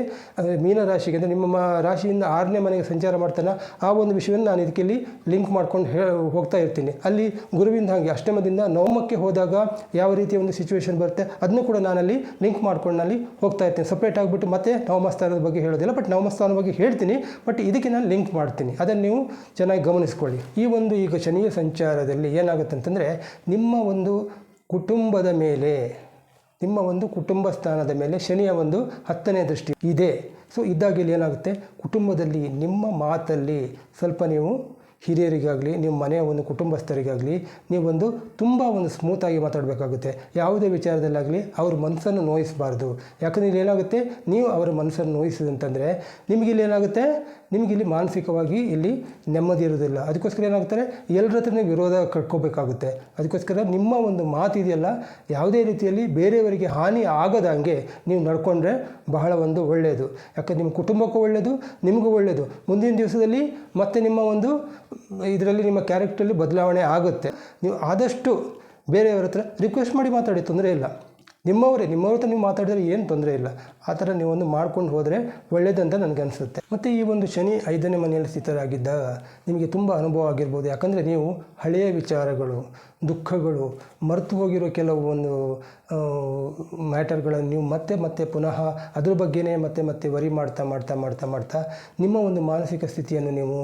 ಮೀನ ರಾಶಿಗೆ ಅಂದರೆ ನಿಮ್ಮ ರಾಶಿಯಿಂದ ಆರನೇ ಮನೆಗೆ ಸಂಚಾರ ಮಾಡ್ತಾನೆ. ಆ ಒಂದು ವಿಷಯವನ್ನು ನಾನು ಇದಕ್ಕೆ ಇಲ್ಲಿ ಲಿಂಕ್ ಮಾಡ್ಕೊಂಡು ಹೋಗ್ತಾ ಇರ್ತೀನಿ. ಅಲ್ಲಿ ಹಾಗೆ ಅಷ್ಟಮದಿಂದ ನವಮಕ್ಕೆ ಹೋದಾಗ ಯಾವ ರೀತಿಯ ಒಂದು ಸಿಚುವೇಶನ್ ಬರುತ್ತೆ ಅದನ್ನು ಕೂಡ ನಾನಲ್ಲಿ ಲಿಂಕ್ ಮಾಡ್ಕೊಂಡು ಅಲ್ಲಿ ಹೋಗ್ತಾ ಇರ್ತೀನಿ. ಸಪ್ರೇಟ್ ಆಗಿಬಿಟ್ಟು ಮತ್ತೆ ನವಮಸ್ಥಾನದ ಬಗ್ಗೆ ಹೇಳೋದಿಲ್ಲ ಬಟ್ ನವಮಸ್ಥಾನದ ಬಗ್ಗೆ ಹೇಳ್ತೀನಿ. ಬಟ್ ಇದಕ್ಕೆ ನಾನು ಲಿಂಕ್ ಮಾಡ್ತೀನಿ. ಅದನ್ನು ನೀವು ಚೆನ್ನಾಗಿ ಗಮನಿಸ್ಕೊಳ್ಳಿ. ಈ ಒಂದು ಈಗ ಶನಿಯ ಸಂಚಾರದಲ್ಲಿ ಏನಾಗುತ್ತೆ ಅಂತಂದರೆ, ನಿಮ್ಮ ಒಂದು ಕುಟುಂಬದ ಮೇಲೆ, ನಿಮ್ಮ ಒಂದು ಕುಟುಂಬ ಸ್ಥಾನದ ಮೇಲೆ ಶನಿಯ ಒಂದು ಹತ್ತನೇ ದೃಷ್ಟಿ ಇದೆ. ಸೊ ಇದ್ದಾಗ ಇಲ್ಲಿ ಏನಾಗುತ್ತೆ? ಕುಟುಂಬದಲ್ಲಿ ನಿಮ್ಮ ಮಾತಲ್ಲಿ ಸ್ವಲ್ಪ ನೀವು ಹಿರಿಯರಿಗಾಗಲಿ, ನಿಮ್ಮ ಮನೆಯ ಒಂದು ಕುಟುಂಬಸ್ಥರಿಗಾಗಲಿ, ನೀವೊಂದು ತುಂಬ ಒಂದು ಸ್ಮೂತಾಗಿ ಮಾತಾಡಬೇಕಾಗುತ್ತೆ. ಯಾವುದೇ ವಿಚಾರದಲ್ಲಾಗಲಿ ಅವ್ರ ಮನಸ್ಸನ್ನು ನೋಯಿಸಬಾರ್ದು. ಯಾಕಂದರೆ ಇಲ್ಲಿ ಏನಾಗುತ್ತೆ ನೀವು ಅವರ ಮನಸ್ಸನ್ನು ನೋಯಿಸಿದಂತಂದರೆ ನಿಮಗಿಲ್ಲಿ ಏನಾಗುತ್ತೆ ನಿಮಗಿಲ್ಲಿ ಮಾನಸಿಕವಾಗಿ ಇಲ್ಲಿ ನೆಮ್ಮದಿ ಇರೋದಿಲ್ಲ ಅದಕ್ಕೋಸ್ಕರ ಏನಾಗ್ತಾರೆ ಎಲ್ಲರ ಹತ್ರನೇ ವಿರೋಧ ಕಟ್ಕೋಬೇಕಾಗುತ್ತೆ ಅದಕ್ಕೋಸ್ಕರ ನಿಮ್ಮ ಒಂದು ಮಾತಿದೆಯಲ್ಲ, ಯಾವುದೇ ರೀತಿಯಲ್ಲಿ ಬೇರೆಯವರಿಗೆ ಹಾನಿ ಆಗದಂಗೆ ನೀವು ನಡ್ಕೊಂಡ್ರೆ ಬಹಳ ಒಂದು ಒಳ್ಳೆಯದು. ಯಾಕಂದ್ರೆ ನಿಮ್ಮ ಕುಟುಂಬಕ್ಕೂ ಒಳ್ಳೆಯದು, ನಿಮಗೂ ಒಳ್ಳೆಯದು. ಮುಂದಿನ ದಿವಸದಲ್ಲಿ ಮತ್ತೆ ನಿಮ್ಮ ಒಂದು ಇದರಲ್ಲಿ, ನಿಮ್ಮ ಕ್ಯಾರೆಕ್ಟರಲ್ಲಿ ಬದಲಾವಣೆ ಆಗುತ್ತೆ. ನೀವು ಆದಷ್ಟು ಬೇರೆಯವ್ರ ಹತ್ರ ರಿಕ್ವೆಸ್ಟ್ ಮಾಡಿ ಮಾತಾಡಿ, ತೊಂದರೆ ಇಲ್ಲ. ನಿಮ್ಮವರೇ, ನಿಮ್ಮವ್ರ ಹತ್ರ ನೀವು ಮಾತಾಡಿದ್ರೆ ಏನು ತೊಂದರೆ ಇಲ್ಲ. ಆ ಥರ ನೀವೊಂದು ಮಾಡ್ಕೊಂಡು ಹೋದರೆ ಒಳ್ಳೆಯದಂತ ನನಗೆ ಅನಿಸುತ್ತೆ. ಮತ್ತು ಈ ಒಂದು ಶನಿ ಐದನೇ ಮನೆಯಲ್ಲಿ ಸ್ಥಿತರಾಗಿದ್ದಾಗ ನಿಮಗೆ ತುಂಬ ಅನುಭವ ಆಗಿರ್ಬೋದು. ಯಾಕಂದರೆ ನೀವು ಹಳೆಯ ವಿಚಾರಗಳು, ದುಃಖಗಳು, ಮರೆತು ಹೋಗಿರೋ ಕೆಲವು ಒಂದು ಮ್ಯಾಟರ್ಗಳನ್ನು ನೀವು ಮತ್ತೆ ಮತ್ತೆ ಪುನಃ ಅದ್ರ ಬಗ್ಗೆನೇ ಮತ್ತೆ ಮತ್ತೆ ವರಿ ಮಾಡ್ತಾ ಮಾಡ್ತಾ ಮಾಡ್ತಾ ಮಾಡ್ತಾ ನಿಮ್ಮ ಒಂದು ಮಾನಸಿಕ ಸ್ಥಿತಿಯನ್ನು ನೀವು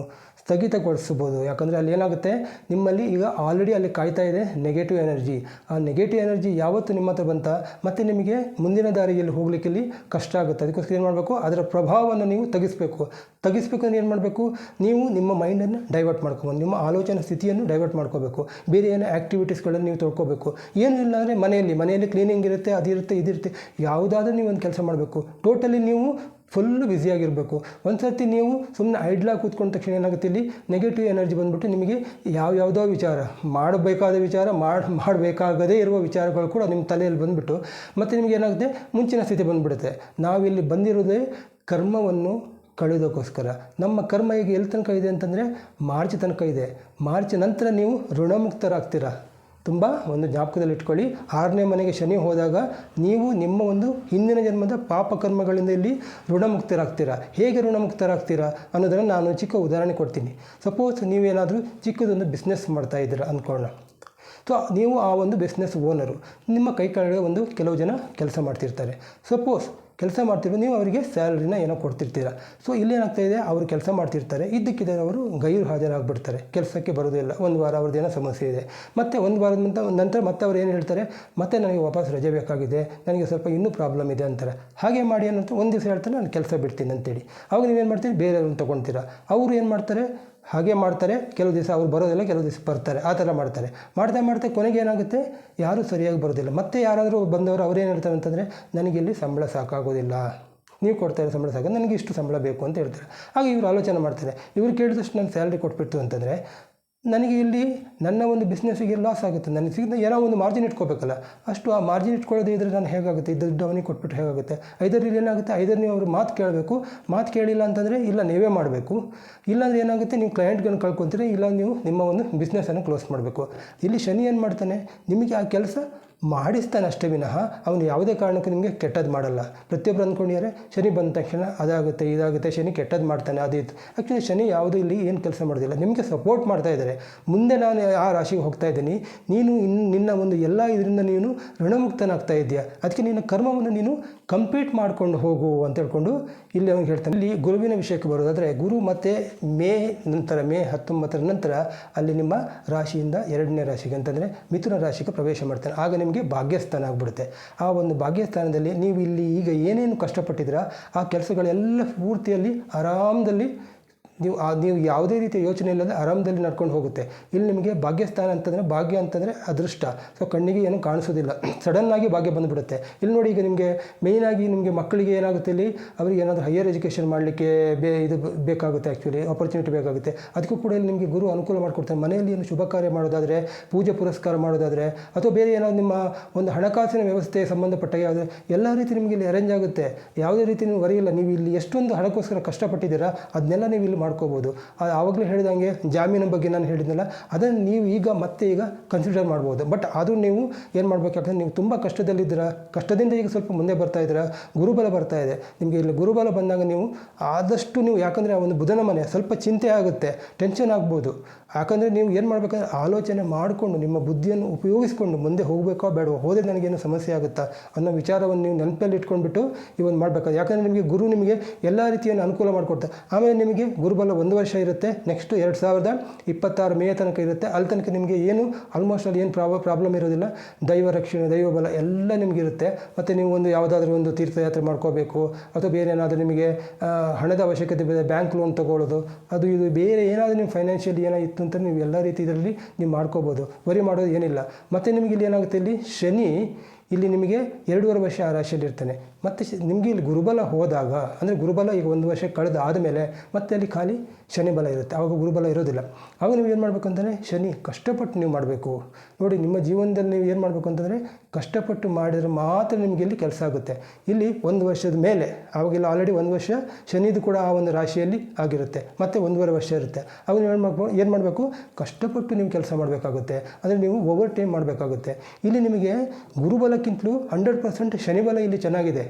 ಸ್ಥಗಿತಗೊಳಿಸ್ಬೋದು ಯಾಕಂದರೆ ಅಲ್ಲಿ ಏನಾಗುತ್ತೆ? ನಿಮ್ಮಲ್ಲಿ ಈಗ ಆಲ್ರೆಡಿ ಅಲ್ಲಿ ಕಾಯ್ತಾ ಇದೆ ನೆಗೆಟಿವ್ ಎನರ್ಜಿ ಆ ನೆಗೆಟಿವ್ ಎನರ್ಜಿ ಯಾವತ್ತು ನಿಮ್ಮ ಹತ್ರ ಬಂತ? ಮತ್ತು ನಿಮಗೆ ಮುಂದಿನ ದಾರಿಯಲ್ಲಿ ಹೋಗ್ಲಿಕ್ಕೆ ಇಲ್ಲಿ ಕಷ್ಟ ಆಗುತ್ತೆ. ಅದಕ್ಕೋಸ್ಕರ ಏನು ಮಾಡಬೇಕು? ಅದರ ಪ್ರಭಾವವನ್ನು ನೀವು ತೆಗಿಸ್ಬೇಕು ತೆಗಿಸ್ಬೇಕು ಅಂದರೆ ಏನು ಮಾಡಬೇಕು? ನೀವು ನಿಮ್ಮ ಮೈಂಡನ್ನು ಡೈವರ್ಟ್ ಮಾಡ್ಕೊಬೋದು ನಿಮ್ಮ ಆಲೋಚನಾ ಸ್ಥಿತಿಯನ್ನು ಡೈವರ್ಟ್ ಮಾಡ್ಕೋಬೇಕು. ಬೇರೆ ಏನೋ ಆ್ಯಕ್ಟಿವಿಟೀಸ್ಗಳನ್ನು ನೀವು ತೊಳ್ಕೊಬೇಕು ಏನೂ ಇಲ್ಲ ಅಂದರೆ ಮನೆಯಲ್ಲಿ ಮನೆಯಲ್ಲಿ ಕ್ಲೀನಿಂಗ್ ಇರುತ್ತೆ ಅದಿರುತ್ತೆ ಇದಿರುತ್ತೆ ಯಾವುದಾದ್ರೂ ನೀವು ಒಂದು ಕೆಲಸ ಮಾಡಬೇಕು. ಟೋಟಲಿ ನೀವು ಫುಲ್ಲು ಬ್ಯುಸಿಯಾಗಿರಬೇಕು ಒಂದು ಸರ್ತಿ ನೀವು ಸುಮ್ಮನೆ ಐಡ್ಲಾಗಿ ಕೂತ್ಕೊಂಡ ತಕ್ಷಣ ಏನಾಗುತ್ತೆ ಇಲ್ಲಿ? ನೆಗೆಟಿವ್ ಎನರ್ಜಿ ಬಂದುಬಿಟ್ಟು ನಿಮಗೆ ಯಾವ ಯಾವುದೋ ವಿಚಾರ, ಮಾಡಬೇಕಾದ ವಿಚಾರ, ಮಾಡಿ, ಮಾಡಬೇಕಾಗದೇ ಇರುವ ವಿಚಾರಗಳು ಕೂಡ ನಿಮ್ಮ ತಲೆಯಲ್ಲಿ ಬಂದುಬಿಟ್ಟು, ಮತ್ತು ನಿಮಗೆ ಏನಾಗುತ್ತೆ? ಮುಂಚಿನ ಸ್ಥಿತಿ ಬಂದುಬಿಡುತ್ತೆ. ನಾವಿಲ್ಲಿ ಬಂದಿರೋದೇ ಕರ್ಮವನ್ನು ಕಳೆಯೋದಕ್ಕೋಸ್ಕರ ನಮ್ಮ ಕರ್ಮ ಈಗ ಎಲ್ಲಿ ತನಕ ಇದೆ ಅಂತಂದರೆ, ಮಾರ್ಚ್ ತನಕ ಇದೆ. ಮಾರ್ಚ್ ನಂತರ ನೀವು ಋಣಮುಕ್ತರಾಗ್ತೀರಾ? ತುಂಬ ಒಂದು ಜ್ಞಾಪಕದಲ್ಲಿ ಇಟ್ಕೊಳ್ಳಿ ಆರನೇ ಮನೆಗೆ ಶನಿ ಹೋದಾಗ ನೀವು ನಿಮ್ಮ ಒಂದು ಹಿಂದಿನ ಜನ್ಮದ ಪಾಪಕರ್ಮಗಳಿಂದ ಇಲ್ಲಿ ಋಣಮುಕ್ತರಾಗ್ತೀರಾ? ಹೇಗೆ ಋಣಮುಕ್ತರಾಗ್ತೀರಾ ಅನ್ನೋದನ್ನು ನಾನು ಚಿಕ್ಕ ಉದಾಹರಣೆ ಕೊಡ್ತೀನಿ. ಸಪೋಸ್ ನೀವೇನಾದರೂ ಚಿಕ್ಕದೊಂದು ಬಿಸ್ನೆಸ್ ಮಾಡ್ತಾ ಇದ್ದೀರಾ ಅಂದ್ಕೊಳ್ಳೋಣ ಸೊ ನೀವು ಆ ಒಂದು ಬಿಸ್ನೆಸ್ ಓನರು ನಿಮ್ಮ ಕೈ ಒಂದು ಕೆಲವು ಜನ ಕೆಲಸ ಮಾಡ್ತಿರ್ತಾರೆ. ಸಪೋಸ್ ಕೆಲಸ ಮಾಡ್ತಿರೋ ನೀವು ಅವರಿಗೆ ಸ್ಯಾಲ್ರಿನ ಏನೋ ಕೊಡ್ತಿರ್ತೀರ. ಸೊ ಇಲ್ಲೇನಾಗ್ತಾ ಇದೆ? ಅವರು ಕೆಲಸ ಮಾಡ್ತಿರ್ತಾರೆ. ಇದ್ದಕ್ಕಿದ್ದ ಅವರು ಗೈರು ಹಾಜರಾಗ್ಬಿಡ್ತಾರೆ. ಕೆಲಸಕ್ಕೆ ಬರೋದಿಲ್ಲ ಒಂದು ವಾರ ಅವ್ರದ್ದು ಏನೋ ಸಮಸ್ಯೆ ಇದೆ. ಮತ್ತೆ ಒಂದು ವಾರದ ನಂತರ ಮತ್ತೆ ಅವ್ರು ಏನು ಹೇಳ್ತಾರೆ? ಮತ್ತೆ ನನಗೆ ವಾಪಸ್ ರಜೆ ಬೇಕಾಗಿದೆ. ನನಗೆ ಸ್ವಲ್ಪ ಇನ್ನೂ ಪ್ರಾಬ್ಲಮ್ ಇದೆ ಅಂತಾರೆ. ಹಾಗೆ ಮಾಡಿ ಏನಂತ ಒಂದು ದಿವಸ ಹೇಳ್ತಾರೆ, ನಾನು ಕೆಲಸ ಬಿಡ್ತೀನಿ ಅಂತೇಳಿ ಅವಾಗ ನೀವೇನು ಮಾಡ್ತೀರಿ? ಬೇರೆಯವ್ರನ್ನ ತೊಗೊಳ್ತೀರಾ ಅವರು ಏನು ಮಾಡ್ತಾರೆ? ಹಾಗೆ ಮಾಡ್ತಾರೆ, ಕೆಲವು ದಿವಸ ಅವ್ರು ಬರೋದಿಲ್ಲ, ಕೆಲವು ದಿವಸ ಬರ್ತಾರೆ, ಆ ಥರ ಮಾಡ್ತಾರೆ. ಮಾಡ್ತಾ ಮಾಡ್ತಾ ಕೊನೆಗೆ ಏನಾಗುತ್ತೆ? ಯಾರೂ ಸರಿಯಾಗಿ ಬರೋದಿಲ್ಲ. ಮತ್ತೆ ಯಾರಾದರೂ ಬಂದವರು ಅವ್ರು ಏನು ಹೇಳ್ತಾರೆ ಅಂತಂದರೆ, ನನಗೆ ಇಲ್ಲಿ ಸಂಬಳ ಸಾಕಾಗೋದಿಲ್ಲ. ನೀವು ಕೊಡ್ತಾ ಇರೋ ಸಂಬಳ ಸಾಕು. ನನಗೆ ಇಷ್ಟು ಸಂಬಳ ಬೇಕು ಅಂತ ಹೇಳ್ತಾರೆ. ಹಾಗೆ ಇವರು ಆಲೋಚನೆ ಮಾಡ್ತಾರೆ. ಇವ್ರು ಕೇಳಿದಷ್ಟು ನಾನು ಸ್ಯಾಲ್ರಿ ಕೊಟ್ಬಿಟ್ಟು ಅಂತಂದರೆ ನನಗೆ ಇಲ್ಲಿ ನನ್ನ ಒಂದು ಬಿಸ್ನೆಸ್ಸಿಗೆ ಲಾಸ್ ಆಗುತ್ತೆ. ನನಗೆ ಸಿಗದ ಏನೋ ಒಂದು ಮಾರ್ಜಿನ್ ಇಟ್ಕೋಬೇಕಲ್ಲ. ಅಷ್ಟು ಆ ಮಾರ್ಜಿನ್ ಇಟ್ಕೊಳ್ಳೋದೇ ಇದ್ದರೆ ನಾನು ಹೇಗಾಗುತ್ತೆ? ಇದು ದುಡ್ಡು ಅವನಿಗೆ ಕೊಟ್ಬಿಟ್ಟು ಹೇಗಾಗುತ್ತೆ? ಐದರಲ್ಲಿ ಏನಾಗುತ್ತೆ? ಐದರ ನೀವು ಅವ್ರ ಮಾತು ಕೇಳಬೇಕು. ಮಾತು ಕೇಳಿಲ್ಲ ಅಂತಂದರೆ, ಇಲ್ಲ, ನೀವೇ ಮಾಡಬೇಕು. ಇಲ್ಲಾಂದರೆ ಏನಾಗುತ್ತೆ? ನೀವು ಕ್ಲೈಂಟ್ಗಳನ್ನ ಕಳ್ಕೊತೀರಿ, ಇಲ್ಲ, ನೀವು ನಿಮ್ಮ ಒಂದು ಬಿಸ್ನೆಸ್ಸನ್ನು ಕ್ಲೋಸ್ ಮಾಡಬೇಕು. ಇಲ್ಲಿ ಶನಿ ಏನು ಮಾಡ್ತಾನೆ? ನಿಮಗೆ ಆ ಕೆಲಸ ಮಾಡಿಸ್ತಾನೆ ಅಷ್ಟೇ ವಿನಃ ಅವನು ಯಾವುದೇ ಕಾರಣಕ್ಕೂ ನಿಮಗೆ ಕೆಟ್ಟದ್ದು ಮಾಡಲ್ಲ. ಪ್ರತಿಯೊಬ್ಬರು ಅಂದ್ಕೊಂಡಿದ್ದಾರೆ, ಶನಿ ಬಂದ ತಕ್ಷಣ ಅದಾಗುತ್ತೆ, ಇದಾಗುತ್ತೆ, ಶನಿ ಕೆಟ್ಟದ್ದು ಮಾಡ್ತಾನೆ, ಅದು ಇತ್ತು ಆ್ಯಕ್ಚುಲಿ ಶನಿ ಯಾವುದೂ ಇಲ್ಲಿ ಏನು ಕೆಲಸ ಮಾಡೋದಿಲ್ಲ. ನಿಮಗೆ ಸಪೋರ್ಟ್ ಮಾಡ್ತಾ ಇದ್ದಾರೆ. ಮುಂದೆ ನಾನು ಆ ರಾಶಿಗೆ ಹೋಗ್ತಾ ಇದ್ದೀನಿ. ನೀನು ಇನ್ನು ನಿನ್ನ ಒಂದು ಎಲ್ಲ ಇದರಿಂದ ನೀನು ಋಣಮುಕ್ತನಾಗ್ತಾ ಇದೆಯಾ ಅದಕ್ಕೆ ನಿನ್ನ ಕರ್ಮವನ್ನು ನೀನು ಕಂಪ್ಲೀಟ್ ಮಾಡ್ಕೊಂಡು ಹೋಗು ಅಂತ ಹೇಳ್ಕೊಂಡು ಇಲ್ಲಿ ಅವನಿಗೆ ಹೇಳ್ತಾನೆ. ಇಲ್ಲಿ ಗುರುವಿನ ವಿಷಯಕ್ಕೆ ಬರೋದಾದರೆ ಗುರು ಮತ್ತು ಮೇ ನಂತರ, ಮೇ ಹತ್ತೊಂಬತ್ತರ ನಂತರ ಅಲ್ಲಿ ನಿಮ್ಮ ರಾಶಿಯಿಂದ ಎರಡನೇ ರಾಶಿಗೆ ಅಂತಂದರೆ ಮಿಥುನ ರಾಶಿಗೆ ಪ್ರವೇಶ ಮಾಡ್ತಾನೆ. ಆಗ ನಿಮಗೆ ಭಾಗ್ಯಸ್ಥಾನ ಆಗಿಬಿಡುತ್ತೆ. ಆ ಒಂದು ಭಾಗ್ಯಸ್ಥಾನದಲ್ಲಿ ನೀವು ಇಲ್ಲಿ ಈಗ ಏನೇನು ಕಷ್ಟಪಟ್ಟಿದ್ದೀರಾ, ಆ ಕೆಲಸಗಳೆಲ್ಲ ಪೂರ್ತಿಯಲ್ಲಿ ಆರಾಮದಲ್ಲಿ ನೀವು ನೀವು ಯಾವುದೇ ರೀತಿಯ ಯೋಚನೆ ಇಲ್ಲದೆ ಆರಾಮದಲ್ಲಿ ನಡ್ಕೊಂಡು ಹೋಗುತ್ತೆ. ಇಲ್ಲಿ ನಿಮಗೆ ಭಾಗ್ಯಸ್ಥಾನ ಅಂತಂದರೆ ಭಾಗ್ಯ ಅಂತಂದರೆ ಅದೃಷ್ಟ. ಸೊ ಕಣ್ಣಿಗೆ ಏನು ಕಾಣಿಸೋದಿಲ್ಲ. [CLEARS THROAT] ಸಡನ್ನಾಗಿ ಭಾಗ್ಯ ಬಂದುಬಿಡುತ್ತೆ. ಇಲ್ಲಿ ನೋಡಿ ಈಗ ನಿಮಗೆ ಮೇಯ್ನಾಗಿ ನಿಮಗೆ ಮಕ್ಕಳಿಗೆ ಏನಾಗುತ್ತೆ ಇಲ್ಲಿ? ಅವರಿಗೆ ಏನಾದರೂ ಹೈಯರ್ ಎಜುಕೇಷನ್ ಮಾಡಲಿಕ್ಕೆ ಬೇ, ಇದು ಬೇಕಾಗುತ್ತೆ ಆ್ಯಕ್ಚುಲಿ ಆಪರ್ಚುನಿಟಿ ಬೇಕಾಗುತ್ತೆ. ಅದಕ್ಕೂ ಕೂಡ ಇಲ್ಲಿ ನಿಮಗೆ ಗುರು ಅನುಕೂಲ ಮಾಡಿಕೊಡ್ತಾರೆ. ಮನೆಯಲ್ಲಿ ಏನು ಶುಭ ಕಾರ್ಯ ಮಾಡೋದಾದರೆ, ಪೂಜೆ ಪುರಸ್ಕಾರ ಮಾಡೋದಾದರೆ, ಅಥವಾ ಬೇರೆ ಏನಾದ್ರು ನಿಮ್ಮ ಒಂದು ಹಣಕಾಸಿನ ವ್ಯವಸ್ಥೆ ಸಂಬಂಧಪಟ್ಟ ಯಾವುದೇ, ಎಲ್ಲ ರೀತಿ ನಿಮಗೆ ಇಲ್ಲಿ ಅರೇಂಜ್ ಆಗುತ್ತೆ. ಯಾವುದೇ ರೀತಿ ನೀವು ವರೆಯಿಲ್ಲ. ನೀವು ಇಲ್ಲಿ ಎಷ್ಟೊಂದು ಹಣಕ್ಕೋಸ್ಕರ ಕಷ್ಟಪಟ್ಟಿದ್ದೀರಾ, ಅದನ್ನೆಲ್ಲ ನೀವು ಇಲ್ಲಿ ಮಾಡ್ಕೋಬೋದು. ಆವಾಗಲೇ ಹೇಳಿದಂಗೆ ಜಾಮೀನು ಬಗ್ಗೆ ನಾನು ಹೇಳಿದ್ನಲ್ಲ, ಅದನ್ನು ನೀವು ಈಗ ಮತ್ತೆ ಈಗ ಕನ್ಸಿಡರ್ ಮಾಡ್ಬೋದು. ಬಟ್ ಅದು ನೀವು ಏನು ಮಾಡಬೇಕು ಯಾಕಂದರೆ ನೀವು ತುಂಬ ಕಷ್ಟದಲ್ಲಿದ್ದೀರಾ, ಕಷ್ಟದಿಂದ ಈಗ ಸ್ವಲ್ಪ ಮುಂದೆ ಬರ್ತಾ ಇದ್ದೀರಾ, ಗುರುಬಲ ಬರ್ತಾ ಇದೆ. ನಿಮಗೆ ಇಲ್ಲಿ ಗುರುಬಲ ಬಂದಾಗ ನೀವು ಆದಷ್ಟು ನೀವು ಯಾಕಂದರೆ ಆ ಒಂದು ಬುಧನ ಮನೆ ಸ್ವಲ್ಪ ಚಿಂತೆ ಆಗುತ್ತೆ ಟೆನ್ಷನ್ ಆಗ್ಬೋದು. ಯಾಕಂದರೆ ನೀವು ಏನು ಮಾಡಬೇಕಂದ್ರೆ ಆಲೋಚನೆ ಮಾಡಿಕೊಂಡು ನಿಮ್ಮ ಬುದ್ಧಿಯನ್ನು ಉಪಯೋಗಿಸ್ಕೊಂಡು ಮುಂದೆ ಹೋಗಬೇಕೋ ಬೇಡವೋ, ಹೋದರೆ ನನಗೇನು ಸಮಸ್ಯೆ ಆಗುತ್ತಾ ಅನ್ನೋ ವಿಚಾರವನ್ನು ನೀವು ನೆನಪಲ್ಲಿ ಇಟ್ಕೊಂಡ್ಬಿಟ್ಟು ಇವೊಂದು ಮಾಡಬೇಕಾದ್ರೆ. ಯಾಕಂದರೆ ನಿಮಗೆ ಗುರು ನಿಮಗೆ ಎಲ್ಲ ರೀತಿಯನ್ನು ಅನುಕೂಲ ಮಾಡಿಕೊಡ್ತಾರೆ ಆಮೇಲೆ ನಿಮಗೆ ಗುರುಬಲ ಒಂದು ವರ್ಷ ಇರುತ್ತೆ ನೆಕ್ಸ್ಟ್ ಎರಡು ಸಾವಿರದ ಇಪ್ಪತ್ತಾರು ಮೇ ತನಕ ಇರುತ್ತೆ. ಅಲ್ಲಿ ತನಕ ನಿಮಗೆ ಏನು ಆಲ್ಮೋಸ್ಟ್ ಅಲ್ಲಿ ಏನು ಪ್ರಾಬ್ ಪ್ರಾಬ್ಲಮ್ ಇರೋದಿಲ್ಲ. ದೈವ ರಕ್ಷಣೆ, ದೈವ ಬಲ ಎಲ್ಲ ನಿಮಗಿರುತ್ತೆ ಮತ್ತು ನೀವು ಒಂದು ಯಾವುದಾದ್ರೂ ಒಂದು ತೀರ್ಥಯಾತ್ರೆ ಮಾಡ್ಕೋಬೇಕು, ಅಥವಾ ಬೇರೆ ಏನಾದರೂ ನಿಮಗೆ ಹಣದ ಅವಶ್ಯಕತೆ ಬೇರೆ ಬ್ಯಾಂಕ್ ಲೋನ್ ತೊಗೊಳ್ಳೋದು, ಅದು ಇದು ಬೇರೆ ಏನಾದರೂ ನಿಮ್ಮ ಫೈನಾನ್ಷಿಯಲ್ ಏನಾಗಿತ್ತು ಅಂತ ನೀವು ಎಲ್ಲ ರೀತಿ ಇದರಲ್ಲಿ ನೀವು ಮಾಡ್ಕೋಬೋದು. ವರಿ ಮಾಡೋದು ಏನಿಲ್ಲ. ಮತ್ತು ನಿಮಗೆ ಇಲ್ಲಿ ಏನಾಗುತ್ತೆ, ಇಲ್ಲಿ ಶನಿ, ಇಲ್ಲಿ ನಿಮಗೆ ಎರಡೂವರೆ ವರ್ಷ ಆ ರಾಶಿಯಲ್ಲಿ ಇರ್ತಾನೆ ಮತ್ತು ನಿಮಗೆ ಇಲ್ಲಿ ಗುರುಬಲ ಹೋದಾಗ, ಅಂದರೆ ಗುರುಬಲ ಈಗ ಒಂದು ವರ್ಷ ಕಳೆದ ಆದಮೇಲೆ ಮತ್ತೆ ಅಲ್ಲಿ ಖಾಲಿ ಶನಿ ಬಲ ಇರುತ್ತೆ. ಆವಾಗ ಗುರುಬಲ ಇರೋದಿಲ್ಲ. ಆವಾಗ ನೀವು ಏನು ಮಾಡಬೇಕು ಅಂತಂದರೆ ಶನಿ ಕಷ್ಟಪಟ್ಟು ನೀವು ಮಾಡಬೇಕು. ನೋಡಿ, ನಿಮ್ಮ ಜೀವನದಲ್ಲಿ ನೀವು ಏನು ಮಾಡಬೇಕು ಅಂತಂದರೆ ಕಷ್ಟಪಟ್ಟು ಮಾಡಿದರೆ ಮಾತ್ರ ನಿಮಗೆ ಇಲ್ಲಿ ಕೆಲಸ ಆಗುತ್ತೆ. ಇಲ್ಲಿ ಒಂದು ವರ್ಷದ ಮೇಲೆ ಆವಾಗಿಲ್ಲ ಆಲ್ರೆಡಿ ಒಂದು ವರ್ಷ ಶನಿದು ಕೂಡ ಆ ಒಂದು ರಾಶಿಯಲ್ಲಿ ಆಗಿರುತ್ತೆ. ಮತ್ತು ಒಂದೂವರೆ ವರ್ಷ ಇರುತ್ತೆ. ಆವಾಗ ನೀವು ಏನು ಏನು ಮಾಡಬೇಕು? ಕಷ್ಟಪಟ್ಟು ನೀವು ಕೆಲಸ ಮಾಡಬೇಕಾಗುತ್ತೆ. ಅಂದರೆ ನೀವು ಓವರ್ ಟೈಮ್ ಮಾಡಬೇಕಾಗುತ್ತೆ. ಇಲ್ಲಿ ನಿಮಗೆ ಗುರುಬಲಕ್ಕಿಂತಲೂ ಹಂಡ್ರೆಡ್ ಪರ್ಸೆಂಟ್ ಶನಿಬಲ ಇಲ್ಲಿ ಚೆನ್ನಾಗಿದೆ.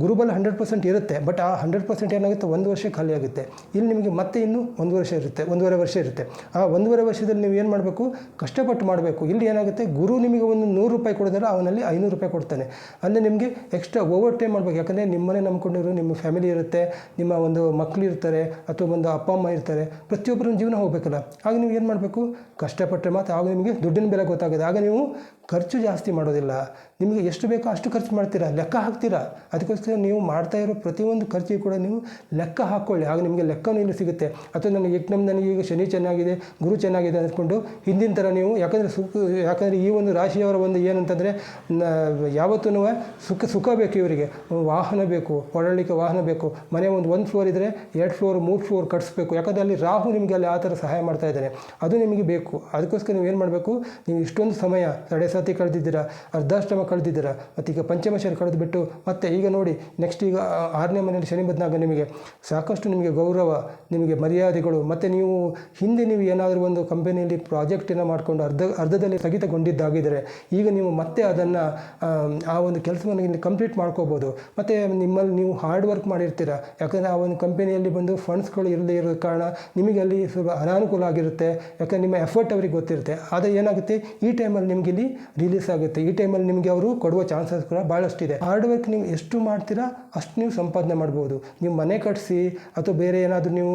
ಗುರುಬಲ ಹಂಡ್ರೆಡ್ ಪರ್ಸೆಂಟ್ ಇರುತ್ತೆ ಬಟ್ ಆ ಹಂಡ್ರೆಡ್ ಪರ್ಸೆಂಟ್ ಏನಾಗುತ್ತೆ? ಒಂದು ವರ್ಷ ಖಾಲಿ ಆಗುತ್ತೆ. ಇಲ್ಲಿ ನಿಮಗೆ ಮತ್ತೆ ಇನ್ನೂ ಒಂದು ವರ್ಷ ಇರುತ್ತೆ, ಒಂದೂವರೆ ವರ್ಷ ಇರುತ್ತೆ. ಆ ಒಂದೂವರೆ ವರ್ಷದಲ್ಲಿ ನೀವು ಏನು ಮಾಡಬೇಕು? ಕಷ್ಟಪಟ್ಟು ಮಾಡಬೇಕು. ಇಲ್ಲಿ ಏನಾಗುತ್ತೆ? ಗುರು ನಿಮಗೆ ಒಂದು ನೂರು ರೂಪಾಯಿ ಕೊಡಿದ್ರೆ ಅವನಲ್ಲಿ ಐನೂರು ರೂಪಾಯಿ ಕೊಡ್ತಾನೆ. ಅಂದರೆ ನಿಮಗೆ ಎಕ್ಸ್ಟ್ರಾ ಓವರ್ ಟೈಮ್ ಮಾಡಬೇಕು. ಯಾಕಂದರೆ ನಿಮ್ಮನೆ ನಂಬ್ಕೊಂಡಿರೋ ನಿಮ್ಮ ಫ್ಯಾಮಿಲಿ ಇರುತ್ತೆ, ನಿಮ್ಮ ಒಂದು ಮಕ್ಕಳು ಇರ್ತಾರೆ, ಅಥವಾ ಒಂದು ಅಪ್ಪ, ಅಮ್ಮ ಇರ್ತಾರೆ. ಪ್ರತಿಯೊಬ್ಬರ ಜೀವನ ಹೋಗಬೇಕಲ್ಲ. ಆಗ ನೀವು ಏನು ಮಾಡಬೇಕು? ಕಷ್ಟಪಟ್ಟರೆ ಮಾತ್ರ ಆಗ ನಿಮಗೆ ದುಡ್ಡಿನ ಬೆಲೆ ಗೊತ್ತಾಗುತ್ತೆ. ಆಗ ನೀವು ಖರ್ಚು ಜಾಸ್ತಿ ಮಾಡೋದಿಲ್ಲ. ನಿಮಗೆ ಎಷ್ಟು ಬೇಕೋ ಅಷ್ಟು ಖರ್ಚು ಮಾಡ್ತೀರಾ? ಲೆಕ್ಕ ಹಾಕ್ತೀರಾ? ಅದಕ್ಕೋಸ್ಕರ ನೀವು ಮಾಡ್ತಾ ಇರೋ ಪ್ರತಿಯೊಂದು ಖರ್ಚಿಗೆ ಕೂಡ ನೀವು ಲೆಕ್ಕ ಹಾಕ್ಕೊಳ್ಳಿ ಆಗ ನಿಮಗೆ ಲೆಕ್ಕನೂ ಸಿಗುತ್ತೆ. ಅಥವಾ ನನಗೆ ಏಕದಮ್ ನನಗೆ ಈಗ ಶನಿ ಚೆನ್ನಾಗಿದೆ, ಗುರು ಚೆನ್ನಾಗಿದೆ ಅಂದ್ಕೊಂಡು ಹಿಂದಿನ ಥರ ನೀವು ಯಾಕಂದರೆ ಸುಖ, ಯಾಕಂದರೆ ಈ ಒಂದು ರಾಶಿಯವರ ಒಂದು ಏನಂತಂದರೆ ಯಾವತ್ತೂ ಸುಖ ಸುಖ ಬೇಕು ಇವರಿಗೆ. ವಾಹನ ಬೇಕು ಓಡಾಡಲಿಕ್ಕೆ ವಾಹನ ಬೇಕು. ಮನೆ ಒಂದು ಒಂದು ಫ್ಲೋರ್ ಇದ್ದರೆ ಎರಡು ಫ್ಲೋರ್ ಮೂರು ಫ್ಲೋರ್ ಕಟ್ಸ್ಬೇಕು. ಯಾಕಂದರೆ ಅಲ್ಲಿ ರಾಹು ನಿಮಗೆ ಅಲ್ಲಿ ಆ ಥರ ಸಹಾಯ ಮಾಡ್ತಾ ಇದ್ದಾರೆ ಅದು ನಿಮಗೆ ಬೇಕು. ಅದಕ್ಕೋಸ್ಕರ ನೀವು ಏನು ಮಾಡಬೇಕು? ನೀವು ಇಷ್ಟೊಂದು ಸಮಯ ತಡೆ ಸಾತಿ ಕಳೆದಿದ್ದೀರಾ, ಅರ್ಧಾಷ್ಟಮ ಕಳೆದಿದ್ದೀರಾ ಮತ್ತು ಈಗ ಪಂಚಮಶರ ಕಳೆದುಬಿಟ್ಟು ಮತ್ತೆ ಈಗ ನೋಡಿ ನೆಕ್ಸ್ಟ್ ಈಗ ಆರನೇ ಮನೆಯಲ್ಲಿ ಶನಿ ಬಂದಾಗ ನಿಮಗೆ ಸಾಕಷ್ಟು ನಿಮಗೆ ಗೌರವ, ನಿಮಗೆ ಮರ್ಯಾದೆಗಳು, ಮತ್ತು ನೀವು ಹಿಂದೆ ನೀವು ಏನಾದರೂ ಒಂದು ಕಂಪನಿಯಲ್ಲಿ ಪ್ರಾಜೆಕ್ಟನ್ನು ಮಾಡಿಕೊಂಡು ಅರ್ಧ, ಅರ್ಧದಲ್ಲಿ ಸ್ಥಗಿತಗೊಂಡಿದ್ದಾಗಿದ್ದರೆ ಈಗ ನೀವು ಮತ್ತೆ ಅದನ್ನು, ಆ ಒಂದು ಕೆಲಸವನ್ನು ಕಂಪ್ಲೀಟ್ ಮಾಡ್ಕೋಬೋದು. ಮತ್ತು ನಿಮ್ಮಲ್ಲಿ ನೀವು ಹಾರ್ಡ್ ವರ್ಕ್ ಮಾಡಿರ್ತೀರ, ಯಾಕಂದರೆ ಆ ಒಂದು ಕಂಪನಿಯಲ್ಲಿ ಬಂದು ಫಂಡ್ಸ್ಗಳು ಇರದೇ ಇರೋ ಕಾರಣ ನಿಮಗೆ ಅಲ್ಲಿ ಸ್ವಲ್ಪ ಅನಾನುಕೂಲ ಆಗಿರುತ್ತೆ, ಯಾಕಂದರೆ ನಿಮ್ಮ ಎಫರ್ಟ್ ಅವ್ರಿಗೆ ಗೊತ್ತಿರುತ್ತೆ. ಆದರೆ ಏನಾಗುತ್ತೆ? ಈ ಟೈಮಲ್ಲಿ ನಿಮಗೆ ಇಲ್ಲಿ ರಿಲೀಸ್ ಆಗುತ್ತೆ. ಈ ಟೈಮಲ್ಲಿ ನಿಮಗೆ ಅವರು ಕೊಡುವ ಚಾನ್ಸಸ್ ಕೂಡ ಭಾಳಷ್ಟಿದೆ ಹಾರ್ಡ್ ವರ್ಕ್ ನೀವು ಎಷ್ಟು ಮಾಡ್ತೀರಾ? ಅಷ್ಟು ನೀವು ಸಂಪಾದನೆ ಮಾಡ್ಬೋದು. ನೀವು ಮನೆ ಕಟ್ಟಿಸಿ ಅಥವಾ ಬೇರೆ ಏನಾದರೂ ನೀವು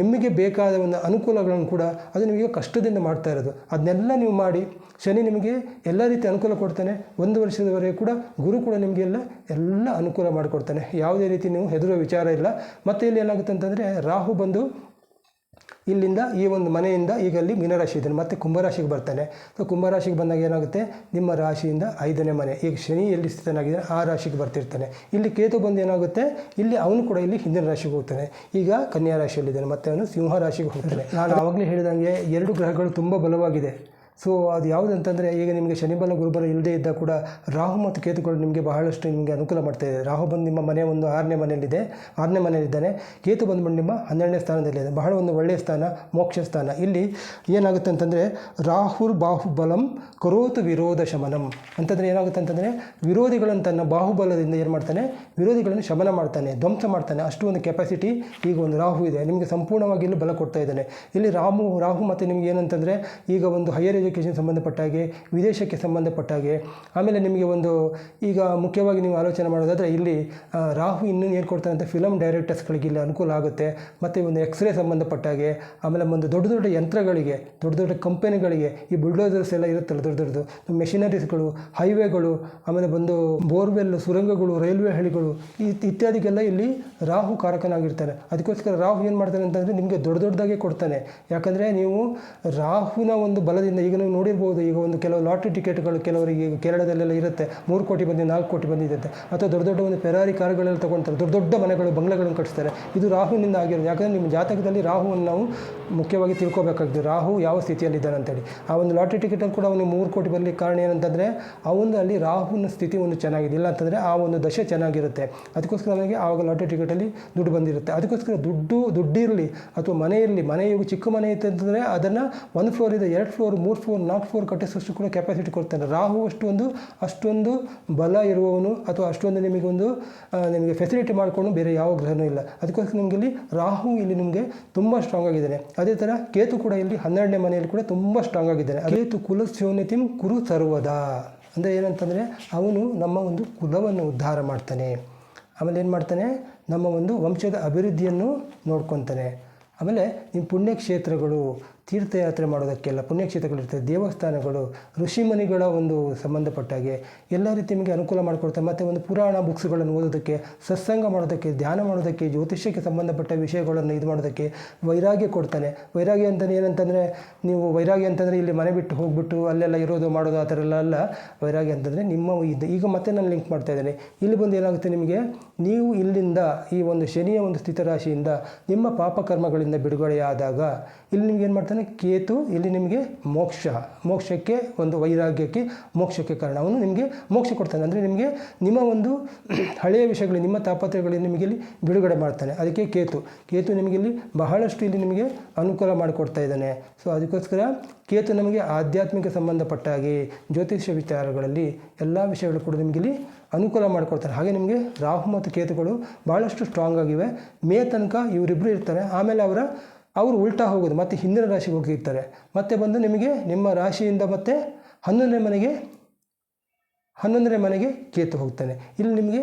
ನಿಮಗೆ ಬೇಕಾದ ಒಂದು ಅನುಕೂಲಗಳನ್ನು ಕೂಡ ಅದು ನಿಮಗೆ ಕಷ್ಟದಿಂದ ಮಾಡ್ತಾ ಇರೋದು. ಅದನ್ನೆಲ್ಲ ನೀವು ಮಾಡಿ, ಶನಿ ನಿಮಗೆ ಎಲ್ಲ ರೀತಿ ಅನುಕೂಲ ಕೊಡ್ತಾನೆ. ಒಂದು ವರ್ಷದವರೆಗೆ ಕೂಡ ಗುರು ಕೂಡ ನಿಮಗೆಲ್ಲ ಎಲ್ಲ ಅನುಕೂಲ ಮಾಡಿಕೊಡ್ತಾನೆ. ಯಾವುದೇ ರೀತಿ ನೀವು ಹೆದರೋ ವಿಚಾರ ಇಲ್ಲ. ಮತ್ತು ಇಲ್ಲಿ ಏನಾಗುತ್ತೆ ಅಂತಂದರೆ, ರಾಹು ಬಂದು ಇಲ್ಲಿಂದ ಈ ಒಂದು ಮನೆಯಿಂದ ಈಗ ಅಲ್ಲಿ ಮೀನರಾಶಿ ಇದ್ದಾನೆ ಮತ್ತು ಕುಂಭರಾಶಿಗೆ ಬರ್ತಾನೆ. ಸೊ, ಕುಂಭರಾಶಿಗೆ ಬಂದಾಗ ಏನಾಗುತ್ತೆ? ನಿಮ್ಮ ರಾಶಿಯಿಂದ ಐದನೇ ಮನೆ, ಈಗ ಶನಿ ಎಲ್ಲಿ ಸ್ಥಿತನಾಗಿದೆ ಆ ರಾಶಿಗೆ ಬರ್ತಿರ್ತಾನೆ. ಇಲ್ಲಿ ಕೇತು ಬಂದು ಏನಾಗುತ್ತೆ? ಇಲ್ಲಿ ಅವನು ಕೂಡ ಇಲ್ಲಿ ಹಿಂದಿನ ರಾಶಿಗೆ ಹೋಗ್ತಾನೆ. ಈಗ ಕನ್ಯಾ ರಾಶಿಯಲ್ಲಿದ್ದಾನೆ, ಮತ್ತು ಅವನು ಸಿಂಹ ರಾಶಿಗೆ ಹೋಗ್ತಾನೆ. ನಾನು ಆವಾಗಲೇ ಹೇಳಿದಂಗೆ ಎರಡು ಗ್ರಹಗಳು ತುಂಬ ಬಲವಾಗಿದೆ. ಸೊ ಅದು ಯಾವುದಂತಂದರೆ ಈಗ ನಿಮಗೆ ಶನಿಬಲ ಗುರುಬಲ ಇಲ್ಲದೇ ಇದ್ದ ಕೂಡ ರಾಹು ಮತ್ತು ಕೇತುಗಳು ನಿಮಗೆ ಬಹಳಷ್ಟು ನಿಮಗೆ ಅನುಕೂಲ ಮಾಡ್ತಾ ಇದೆ. ರಾಹು ಬಂದು ನಿಮ್ಮ ಮನೆ ಒಂದು ಆರನೇ ಮನೆಯಲ್ಲಿದೆ. ಆರನೇ ಮನೆಯಲ್ಲಿದ್ದಾನೆ. ಕೇತು ಬಂದ್ಬಿಟ್ಟು ನಿಮ್ಮ ಹನ್ನೆರಡನೇ ಸ್ಥಾನದಲ್ಲಿದೆ. ಬಹಳ ಒಂದು ಒಳ್ಳೆಯ ಸ್ಥಾನ, ಮೋಕ್ಷ ಸ್ಥಾನ. ಇಲ್ಲಿ ಏನಾಗುತ್ತೆ ಅಂತಂದರೆ ರಾಹುರ್ ಬಾಹುಬಲಂ ಕರೋತು ವಿರೋಧ ಶಮನಂ. ಅಂತಂದರೆ ಏನಾಗುತ್ತೆ ಅಂತಂದರೆ ವಿರೋಧಿಗಳನ್ನು ತನ್ನ ಬಾಹುಬಲದಿಂದ ಏನು ಮಾಡ್ತಾನೆ? ವಿರೋಧಿಗಳನ್ನು ಶಮನ ಮಾಡ್ತಾನೆ, ಧ್ವಂಸ ಮಾಡ್ತಾನೆ. ಅಷ್ಟು ಒಂದು ಕೆಪಾಸಿಟಿ ಈಗ ಒಂದು ರಾಹು ಇದೆ. ನಿಮಗೆ ಸಂಪೂರ್ಣವಾಗಿ ಇಲ್ಲಿ ಬಲ ಕೊಡ್ತಾ ಇದ್ದಾನೆ. ಇಲ್ಲಿ ರಾಮು, ರಾಹು ಮತ್ತು ನಿಮಗೆ ಏನಂತಂದರೆ ಈಗ ಒಂದು ಹೈಯರ್ ಸಂಬಂಧಪಟ್ಟ ಹಾಗೆ, ವಿದೇಶಕ್ಕೆ ಸಂಬಂಧಪಟ್ಟ ಹಾಗೆ. ಆಮೇಲೆ ನಿಮಗೆ ಒಂದು, ಈಗ ಮುಖ್ಯವಾಗಿ ನೀವು ಆಲೋಚನೆ ಮಾಡೋದಾದರೆ ಇಲ್ಲಿ ರಾಹು ಇನ್ನೂ ಏನು ಕೊಡ್ತಾರೆ ಅಂತ ಫಿಲಮ್ ಡೈರೆಕ್ಟರ್ಸ್ಗಳಿಗೆ ಇಲ್ಲಿ ಅನುಕೂಲ ಆಗುತ್ತೆ. ಮತ್ತು ಒಂದು ಎಕ್ಸ್ರೇ ಸಂಬಂಧಪಟ್ಟ ಹಾಗೆ, ಆಮೇಲೆ ಒಂದು ದೊಡ್ಡ ದೊಡ್ಡ ಯಂತ್ರಗಳಿಗೆ, ದೊಡ್ಡ ದೊಡ್ಡ ಕಂಪನಿಗಳಿಗೆ ಈ ಬುಲ್ಡೋಸರ್ಸ್ ಎಲ್ಲ ಇರುತ್ತಲ್ಲ ದೊಡ್ಡ ದೊಡ್ಡದು. ಮೆಷಿನರೀಸ್ಗಳು ಹೈವೇಗಳು ಆಮೇಲೆ ಬಂದು ಬೋರ್ವೆಲ್, ಸುರಂಗಗಳು ರೈಲ್ವೆ ಹಳಿಗಳು, ಈ ಇತ್ಯಾದಿಗೆಲ್ಲ ಇಲ್ಲಿ ರಾಹು ಕಾರಕನಾಗಿರ್ತಾನೆ. ಅದಕ್ಕೋಸ್ಕರ ರಾಹು ಏನು ಮಾಡ್ತಾನೆ ಅಂತಂದರೆ ನಿಮಗೆ ದೊಡ್ಡ ದೊಡ್ಡದಾಗೆ ಕೊಡ್ತಾನೆ. ಯಾಕಂದರೆ ನೀವು ರಾಹುನ ಒಂದು ಬಲದಿಂದ ಈಗ ನೀವು ನೋಡಿರ್ಬೋದು, ಈಗ ಒಂದು ಕೆಲವು ಲಾಟ್ರಿ ಟಿಕೆಟ್ಗಳು ಕೆಲವರಿಗೆ ಈಗ ಕೇರಳದಲ್ಲೆಲ್ಲ ಇರುತ್ತೆ. ಮೂರು ಕೋಟಿ ಬಂದಿದೆ, ನಾಲ್ಕು ಕೋಟಿ ಬಂದಿರುತ್ತೆ ಅಥವಾ ದೊಡ್ಡ ದೊಡ್ಡ ಒಂದು ಪೆರಾರಿ ಕಾರ್ಗಳೆಲ್ಲ ತೊಗೊಳ್ತಾರೆ ದೊಡ್ಡ ದೊಡ್ಡ ಮನೆಗಳು, ಬಂಗ್ಲೆಗಳನ್ನು ಕಟ್ಟಿಸ್ತಾರೆ. ಇದು ರಾಹುವಿನಿಂದ ಆಗಿರೋದು. ಯಾಕಂದರೆ ನಿಮ್ಮ ಜಾತಕದಲ್ಲಿ ರಾಹುವನ್ನು ನಾವು ಮುಖ್ಯವಾಗಿ ತಿಳ್ಕೊಬೇಕಾಗ್ತದೆ. ರಾಹು ಯಾವ ಸ್ಥಿತಿಯಲ್ಲಿದ್ದಾನೆ ಅಂತೇಳಿ. ಆ ಒಂದು ಲಾಟ್ರಿ ಟಿಕೆಟಲ್ಲಿ ಕೂಡ ಅವನಿಗೆ ಮೂರು ಕೋಟಿ ಬರಲಿಕ್ಕೆ ಕಾರಣ ಏನಂತಂದರೆ ಅವನು ಅಲ್ಲಿ ರಾಹುವಿನ ಸ್ಥಿತಿ ಒಂದು ಚೆನ್ನಾಗಿದೆ. ಇಲ್ಲ ಅಂತಂದರೆ ಆ ಒಂದು ದಶೆ ಚೆನ್ನಾಗಿರುತ್ತೆ. ಅದಕ್ಕೋಸ್ಕರ ಅವನಿಗೆ ಆವಾಗ ಲಾಟ್ರಿ ಟಿಕೆಟಲ್ಲಿ ದುಡ್ಡು ಬಂದಿರುತ್ತೆ. ಅದಕ್ಕೋಸ್ಕರ ದುಡ್ಡು, ದುಡ್ಡಿರಲಿ ಅಥವಾ ಮನೆ ಇರಲಿ ಮನೆ ಚಿಕ್ಕ ಮನೆ ಇತ್ತು ಅಂತಂದರೆ ಅದನ್ನು ಒಂದು ಫ್ಲೋರ್ ಇದೆ ಎರಡು ಫ್ಲೋರ್ ಮೂರು ಫ್ಲೋರ್ ನಾಲ್ಕು ಫೋರ್ ಕಟ್ಟಿಸೋಷ್ಟು ಕೂಡ ಕೆಪಾಸಿಟಿ ಕೊಡ್ತಾನೆ. ರಾಹು ಅಷ್ಟೊಂದು ಅಷ್ಟೊಂದು ಬಲ ಇರುವವನು ಅಥವಾ ಅಷ್ಟೊಂದು ನಿಮಗೊಂದು ನಿಮಗೆ ಫೆಸಿಲಿಟಿ ಮಾಡಿಕೊಂಡು ಬೇರೆ ಯಾವ ಗ್ರಹನೂ ಇಲ್ಲ. ಅದಕ್ಕೋಸ್ಕರ ನಿಮಗೆ ಇಲ್ಲಿ ರಾಹು ಇಲ್ಲಿ ನಿಮಗೆ ತುಂಬ ಸ್ಟ್ರಾಂಗ್ ಆಗಿದ್ದಾನೆ. ಅದೇ ಥರ ಕೇತು ಕೂಡ ಇಲ್ಲಿ ಹನ್ನೆರಡನೇ ಮನೆಯಲ್ಲಿ ಕೂಡ ತುಂಬ ಸ್ಟ್ರಾಂಗ್ ಆಗಿದ್ದಾನೆ. ಕೇತು ಕುಲಸ್ಯೋನಿತಿಂ ಕುರು ಸರ್ವದ. ಅಂದರೆ ಏನಂತಂದರೆ ಅವನು ನಮ್ಮ ಒಂದು ಕುಲವನ್ನು ಉದ್ಧಾರ ಮಾಡ್ತಾನೆ. ಆಮೇಲೆ ಏನು ಮಾಡ್ತಾನೆ? ನಮ್ಮ ಒಂದು ವಂಶದ ಅಭಿವೃದ್ಧಿಯನ್ನು ನೋಡ್ಕೊತಾನೆ. ಆಮೇಲೆ ನಿಮ್ಮ ಪುಣ್ಯಕ್ಷೇತ್ರಗಳು ತೀರ್ಥಯಾತ್ರೆ ಮಾಡೋದಕ್ಕೆಲ್ಲ ಪುಣ್ಯಕ್ಷೇತ್ರಗಳಿರ್ತದೆ ದೇವಸ್ಥಾನಗಳು ಋಷಿಮುನಿಗಳ ಒಂದು ಸಂಬಂಧಪಟ್ಟ ಹಾಗೆ ಎಲ್ಲ ರೀತಿ ನಿಮಗೆ ಅನುಕೂಲ ಮಾಡಿಕೊಡ್ತಾರೆ ಮತ್ತು ಒಂದು ಪುರಾಣ ಬುಕ್ಸ್ಗಳನ್ನು ಓದೋದಕ್ಕೆ, ಸತ್ಸಂಗ ಮಾಡೋದಕ್ಕೆ, ಧ್ಯಾನ ಮಾಡೋದಕ್ಕೆ, ಜ್ಯೋತಿಷ್ಯಕ್ಕೆ ಸಂಬಂಧಪಟ್ಟ ವಿಷಯಗಳನ್ನು ಇದು ಮಾಡೋದಕ್ಕೆ ವೈರಾಗ್ಯ ಕೊಡ್ತಾನೆ. ವೈರಾಗ್ಯ ಅಂತಂದ್ರೆ ಏನಂತಂದರೆ, ನೀವು ವೈರಾಗ್ಯ ಅಂತಂದರೆ ಇಲ್ಲಿ ಮನೆ ಬಿಟ್ಟು ಹೋಗ್ಬಿಟ್ಟು ಅಲ್ಲೆಲ್ಲ ಇರೋದು ಮಾಡೋದು ಆ ಥರ ಎಲ್ಲ ಅಲ್ಲ. ವೈರಾಗ್ಯ ಅಂತಂದರೆ ನಿಮ್ಮ ಇದು, ಈಗ ಮತ್ತೆ ನಾನು ಲಿಂಕ್ ಮಾಡ್ತಾ ಇದ್ದೇನೆ. ಇಲ್ಲಿ ಬಂದು ಏನಾಗುತ್ತೆ ನಿಮಗೆ, ನೀವು ಇಲ್ಲಿಂದ ಈ ಒಂದು ಶನಿಯ ಒಂದು ಸ್ಥಿತರಾಶಿಯಿಂದ ನಿಮ್ಮ ಪಾಪಕರ್ಮಗಳಿಂದ ಬಿಡುಗಡೆಯಾದಾಗ, ಇಲ್ಲಿ ನಿಮ್ಗೆ ಏನು ಮಾಡ್ತಾನೆ? ಕೇತು, ಇಲ್ಲಿ ನಿಮಗೆ ಮೋಕ್ಷ. ಮೋಕ್ಷಕ್ಕೆ ಒಂದು ವೈರಾಗ್ಯಕ್ಕೆ ಮೋಕ್ಷಕ್ಕೆ ಕಾರಣ ಅವನು ನಿಮಗೆ ಮೋಕ್ಷ ಕೊಡ್ತಾನೆ. ಅಂದರೆ ನಿಮಗೆ ನಿಮ್ಮ ಒಂದು ಹಳೆಯ ವಿಷಯಗಳು, ನಿಮ್ಮ ತಾಪತ್ರಗಳು ನಿಮಗೆ ಇಲ್ಲಿ ಬಿಡುಗಡೆ ಮಾಡ್ತಾನೆ. ಅದಕ್ಕೆ ಕೇತು. ಕೇತು ನಿಮಗೆ ಇಲ್ಲಿ ಬಹಳಷ್ಟು ಇಲ್ಲಿ ನಿಮಗೆ ಅನುಕೂಲ ಮಾಡಿಕೊಡ್ತಾ ಇದ್ದಾನೆ. ಸೊ ಅದಕ್ಕೋಸ್ಕರ ಕೇತು ನಮಗೆ ಆಧ್ಯಾತ್ಮಿಕ ಸಂಬಂಧಪಟ್ಟ ಹಾಗೆ ಜ್ಯೋತಿಷ್ಯ ವಿಚಾರಗಳಲ್ಲಿ ಎಲ್ಲ ವಿಷಯಗಳು ಕೂಡ ನಿಮಗೆ ಇಲ್ಲಿ ಅನುಕೂಲ ಮಾಡಿಕೊಡ್ತಾರೆ. ಹಾಗೆ ನಿಮಗೆ ರಾಹು ಮತ್ತು ಕೇತುಗಳು ಭಾಳಷ್ಟು ಸ್ಟ್ರಾಂಗ್ ಆಗಿವೆ. ಮೇ ತನಕ ಇವರಿಬ್ಬರು ಇರ್ತಾರೆ. ಆಮೇಲೆ ಅವರ ಅವರು ಉಲ್ಟಾ ಹೋಗೋದು, ಮತ್ತೆ ಹಿಂದಿನ ರಾಶಿಗೆ ಹೋಗಿರ್ತಾರೆ ಮತ್ತೆ ಬಂದು ನಿಮಗೆ ನಿಮ್ಮ ರಾಶಿಯಿಂದ ಮತ್ತೆ ಹನ್ನೊಂದನೇ ಮನೆಗೆ ಹನ್ನೊಂದನೇ ಮನೆಗೆ ಕೇತು ಹೋಗ್ತಾನೆ. ಇಲ್ಲಿ ನಿಮಗೆ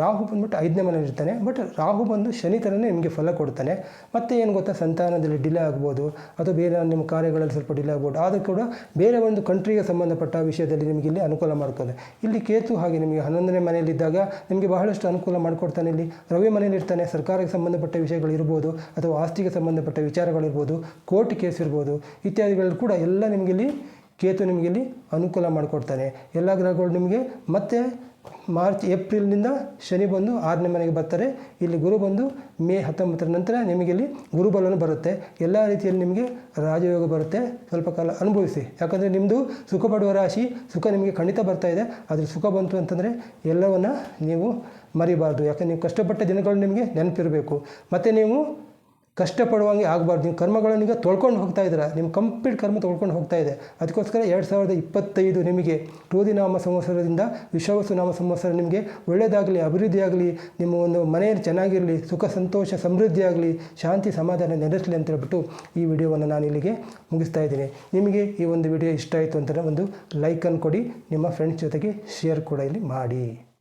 ರಾಹು ಬಂದ್ಬಿಟ್ಟು ಐದನೇ ಮನೆಯಲ್ಲಿ ಇರ್ತಾನೆ. ಬಟ್ ರಾಹು ಬಂದು ಶನಿ ಥರನೇ ನಿಮಗೆ ಫಲ ಕೊಡ್ತಾನೆ. ಮತ್ತೆ ಏನು ಗೊತ್ತಾ? ಸಂತಾನದಲ್ಲಿ ಡಿಲೇ ಆಗ್ಬೋದು, ಅಥವಾ ಬೇರೆ ನಿಮ್ಮ ಕಾರ್ಯಗಳಲ್ಲಿ ಸ್ವಲ್ಪ ಡಿಲೇ ಆಗ್ಬೋದು. ಆದರೂ ಕೂಡ ಬೇರೆ ಒಂದು ಕಂಟ್ರಿಗೆ ಸಂಬಂಧಪಟ್ಟ ವಿಷಯದಲ್ಲಿ ನಿಮಗೆ ಇಲ್ಲಿ ಅನುಕೂಲ ಮಾಡ್ಕೊದೆ ಇಲ್ಲಿ ಕೇತು ಹಾಗೆ ನಿಮಗೆ ಹನ್ನೊಂದನೇ ಮನೆಯಲ್ಲಿದ್ದಾಗ ನಿಮಗೆ ಬಹಳಷ್ಟು ಅನುಕೂಲ ಮಾಡಿಕೊಡ್ತಾನೆ ಇಲ್ಲಿ. ರವಿ ಮನೆಯಲ್ಲಿ ಇರ್ತಾನೆ. ಸರ್ಕಾರಕ್ಕೆ ಸಂಬಂಧಪಟ್ಟ ವಿಷಯಗಳು ಇರ್ಬೋದು, ಅಥವಾ ಆಸ್ತಿಗೆ ಸಂಬಂಧಪಟ್ಟ ವಿಚಾರಗಳಿರ್ಬೋದು ಕೋರ್ಟ್ ಕೇಸ್ ಇರ್ಬೋದು, ಇತ್ಯಾದಿಗಳಲ್ಲಿ ಕೂಡ ಎಲ್ಲ ನಿಮಗೆ ಇಲ್ಲಿ ಕೇತು ನಿಮಗೆ ಇಲ್ಲಿ ಅನುಕೂಲ ಮಾಡಿಕೊಡ್ತಾನೆ. ಎಲ್ಲ ಗ್ರಹಗಳು ನಿಮಗೆ ಮತ್ತೆ ಮಾರ್ಚ್ ಏಪ್ರಿಲ್ನಿಂದ ಶನಿ ಬಂದು ಆರನೇ ಮನೆಗೆ ಬರ್ತಾರೆ. ಇಲ್ಲಿ ಗುರು ಬಂದು ಮೇ ಹತ್ತೊಂಬತ್ತರ ನಂತರ ನಿಮಗೆ ಇಲ್ಲಿ ಗುರುಬಲನು ಬರುತ್ತೆ. ಎಲ್ಲ ರೀತಿಯಲ್ಲಿ ನಿಮಗೆ ರಾಜಯೋಗ ಬರುತ್ತೆ. ಸ್ವಲ್ಪ ಕಾಲ ಅನುಭವಿಸಿ. ಯಾಕಂದರೆ ನಿಮ್ಮದು ಸುಖ ಪಡುವ ರಾಶಿ, ಸುಖ ನಿಮಗೆ ಖಂಡಿತ ಬರ್ತಾ ಇದೆ. ಆದರೆ ಸುಖ ಬಂತು ಅಂತಂದರೆ ಎಲ್ಲವನ್ನು ನೀವು ಮರಿಬಾರ್ದು. ಯಾಕಂದರೆ ನೀವು ಕಷ್ಟಪಟ್ಟ ದಿನಗಳು ನಿಮಗೆ ನೆನಪಿರಬೇಕು. ಮತ್ತು ನೀವು ಕಷ್ಟಪಡುವಂಗೆ ಆಗಬಾರ್ದು. ನೀವು ಕರ್ಮಗಳನ್ನು ಈಗ ತೊಳ್ಕೊಂಡು ಹೋಗ್ತಾ ಇದ್ದೀರಾ? ನಿಮ್ಮ ಕಂಪ್ಲೀಟ್ ಕರ್ಮ ತೊಳ್ಕೊಂಡು ಹೋಗ್ತಾ ಇದೆ. ಅದಕ್ಕೋಸ್ಕರ ಎರಡು ಸಾವಿರದ ಇಪ್ಪತ್ತೈದು ನಿಮಗೆ ನಾಮ ಸಂವತ್ಸರದಿಂದ ವಿಶ್ವವಸ್ತು ನಾಮ ಸಂವತ್ಸರ ನಿಮಗೆ ಒಳ್ಳೆಯದಾಗಲಿ, ಅಭಿವೃದ್ಧಿಯಾಗಲಿ, ನಿಮ್ಮ ಒಂದು ಮನೆಯಲ್ಲಿ ಚೆನ್ನಾಗಿರಲಿ, ಸುಖ, ಸಂತೋಷ ಸಮೃದ್ಧಿಯಾಗಲಿ ಶಾಂತಿ, ಸಮಾಧಾನ ನೆಲೆಸಲಿ ಅಂತ ಹೇಳ್ಬಿಟ್ಟು ಈ ವಿಡಿಯೋವನ್ನು ನಾನು ಇಲ್ಲಿಗೆ ಮುಗಿಸ್ತಾ ಇದ್ದೀನಿ. ನಿಮಗೆ ಈ ಒಂದು ವಿಡಿಯೋ ಇಷ್ಟ ಆಯಿತು ಅಂತ ಒಂದು ಲೈಕನ್ನು ಕೊಡಿ, ನಿಮ್ಮ ಫ್ರೆಂಡ್ಸ್ ಜೊತೆಗೆ ಶೇರ್ ಕೂಡ ಇಲ್ಲಿ ಮಾಡಿ.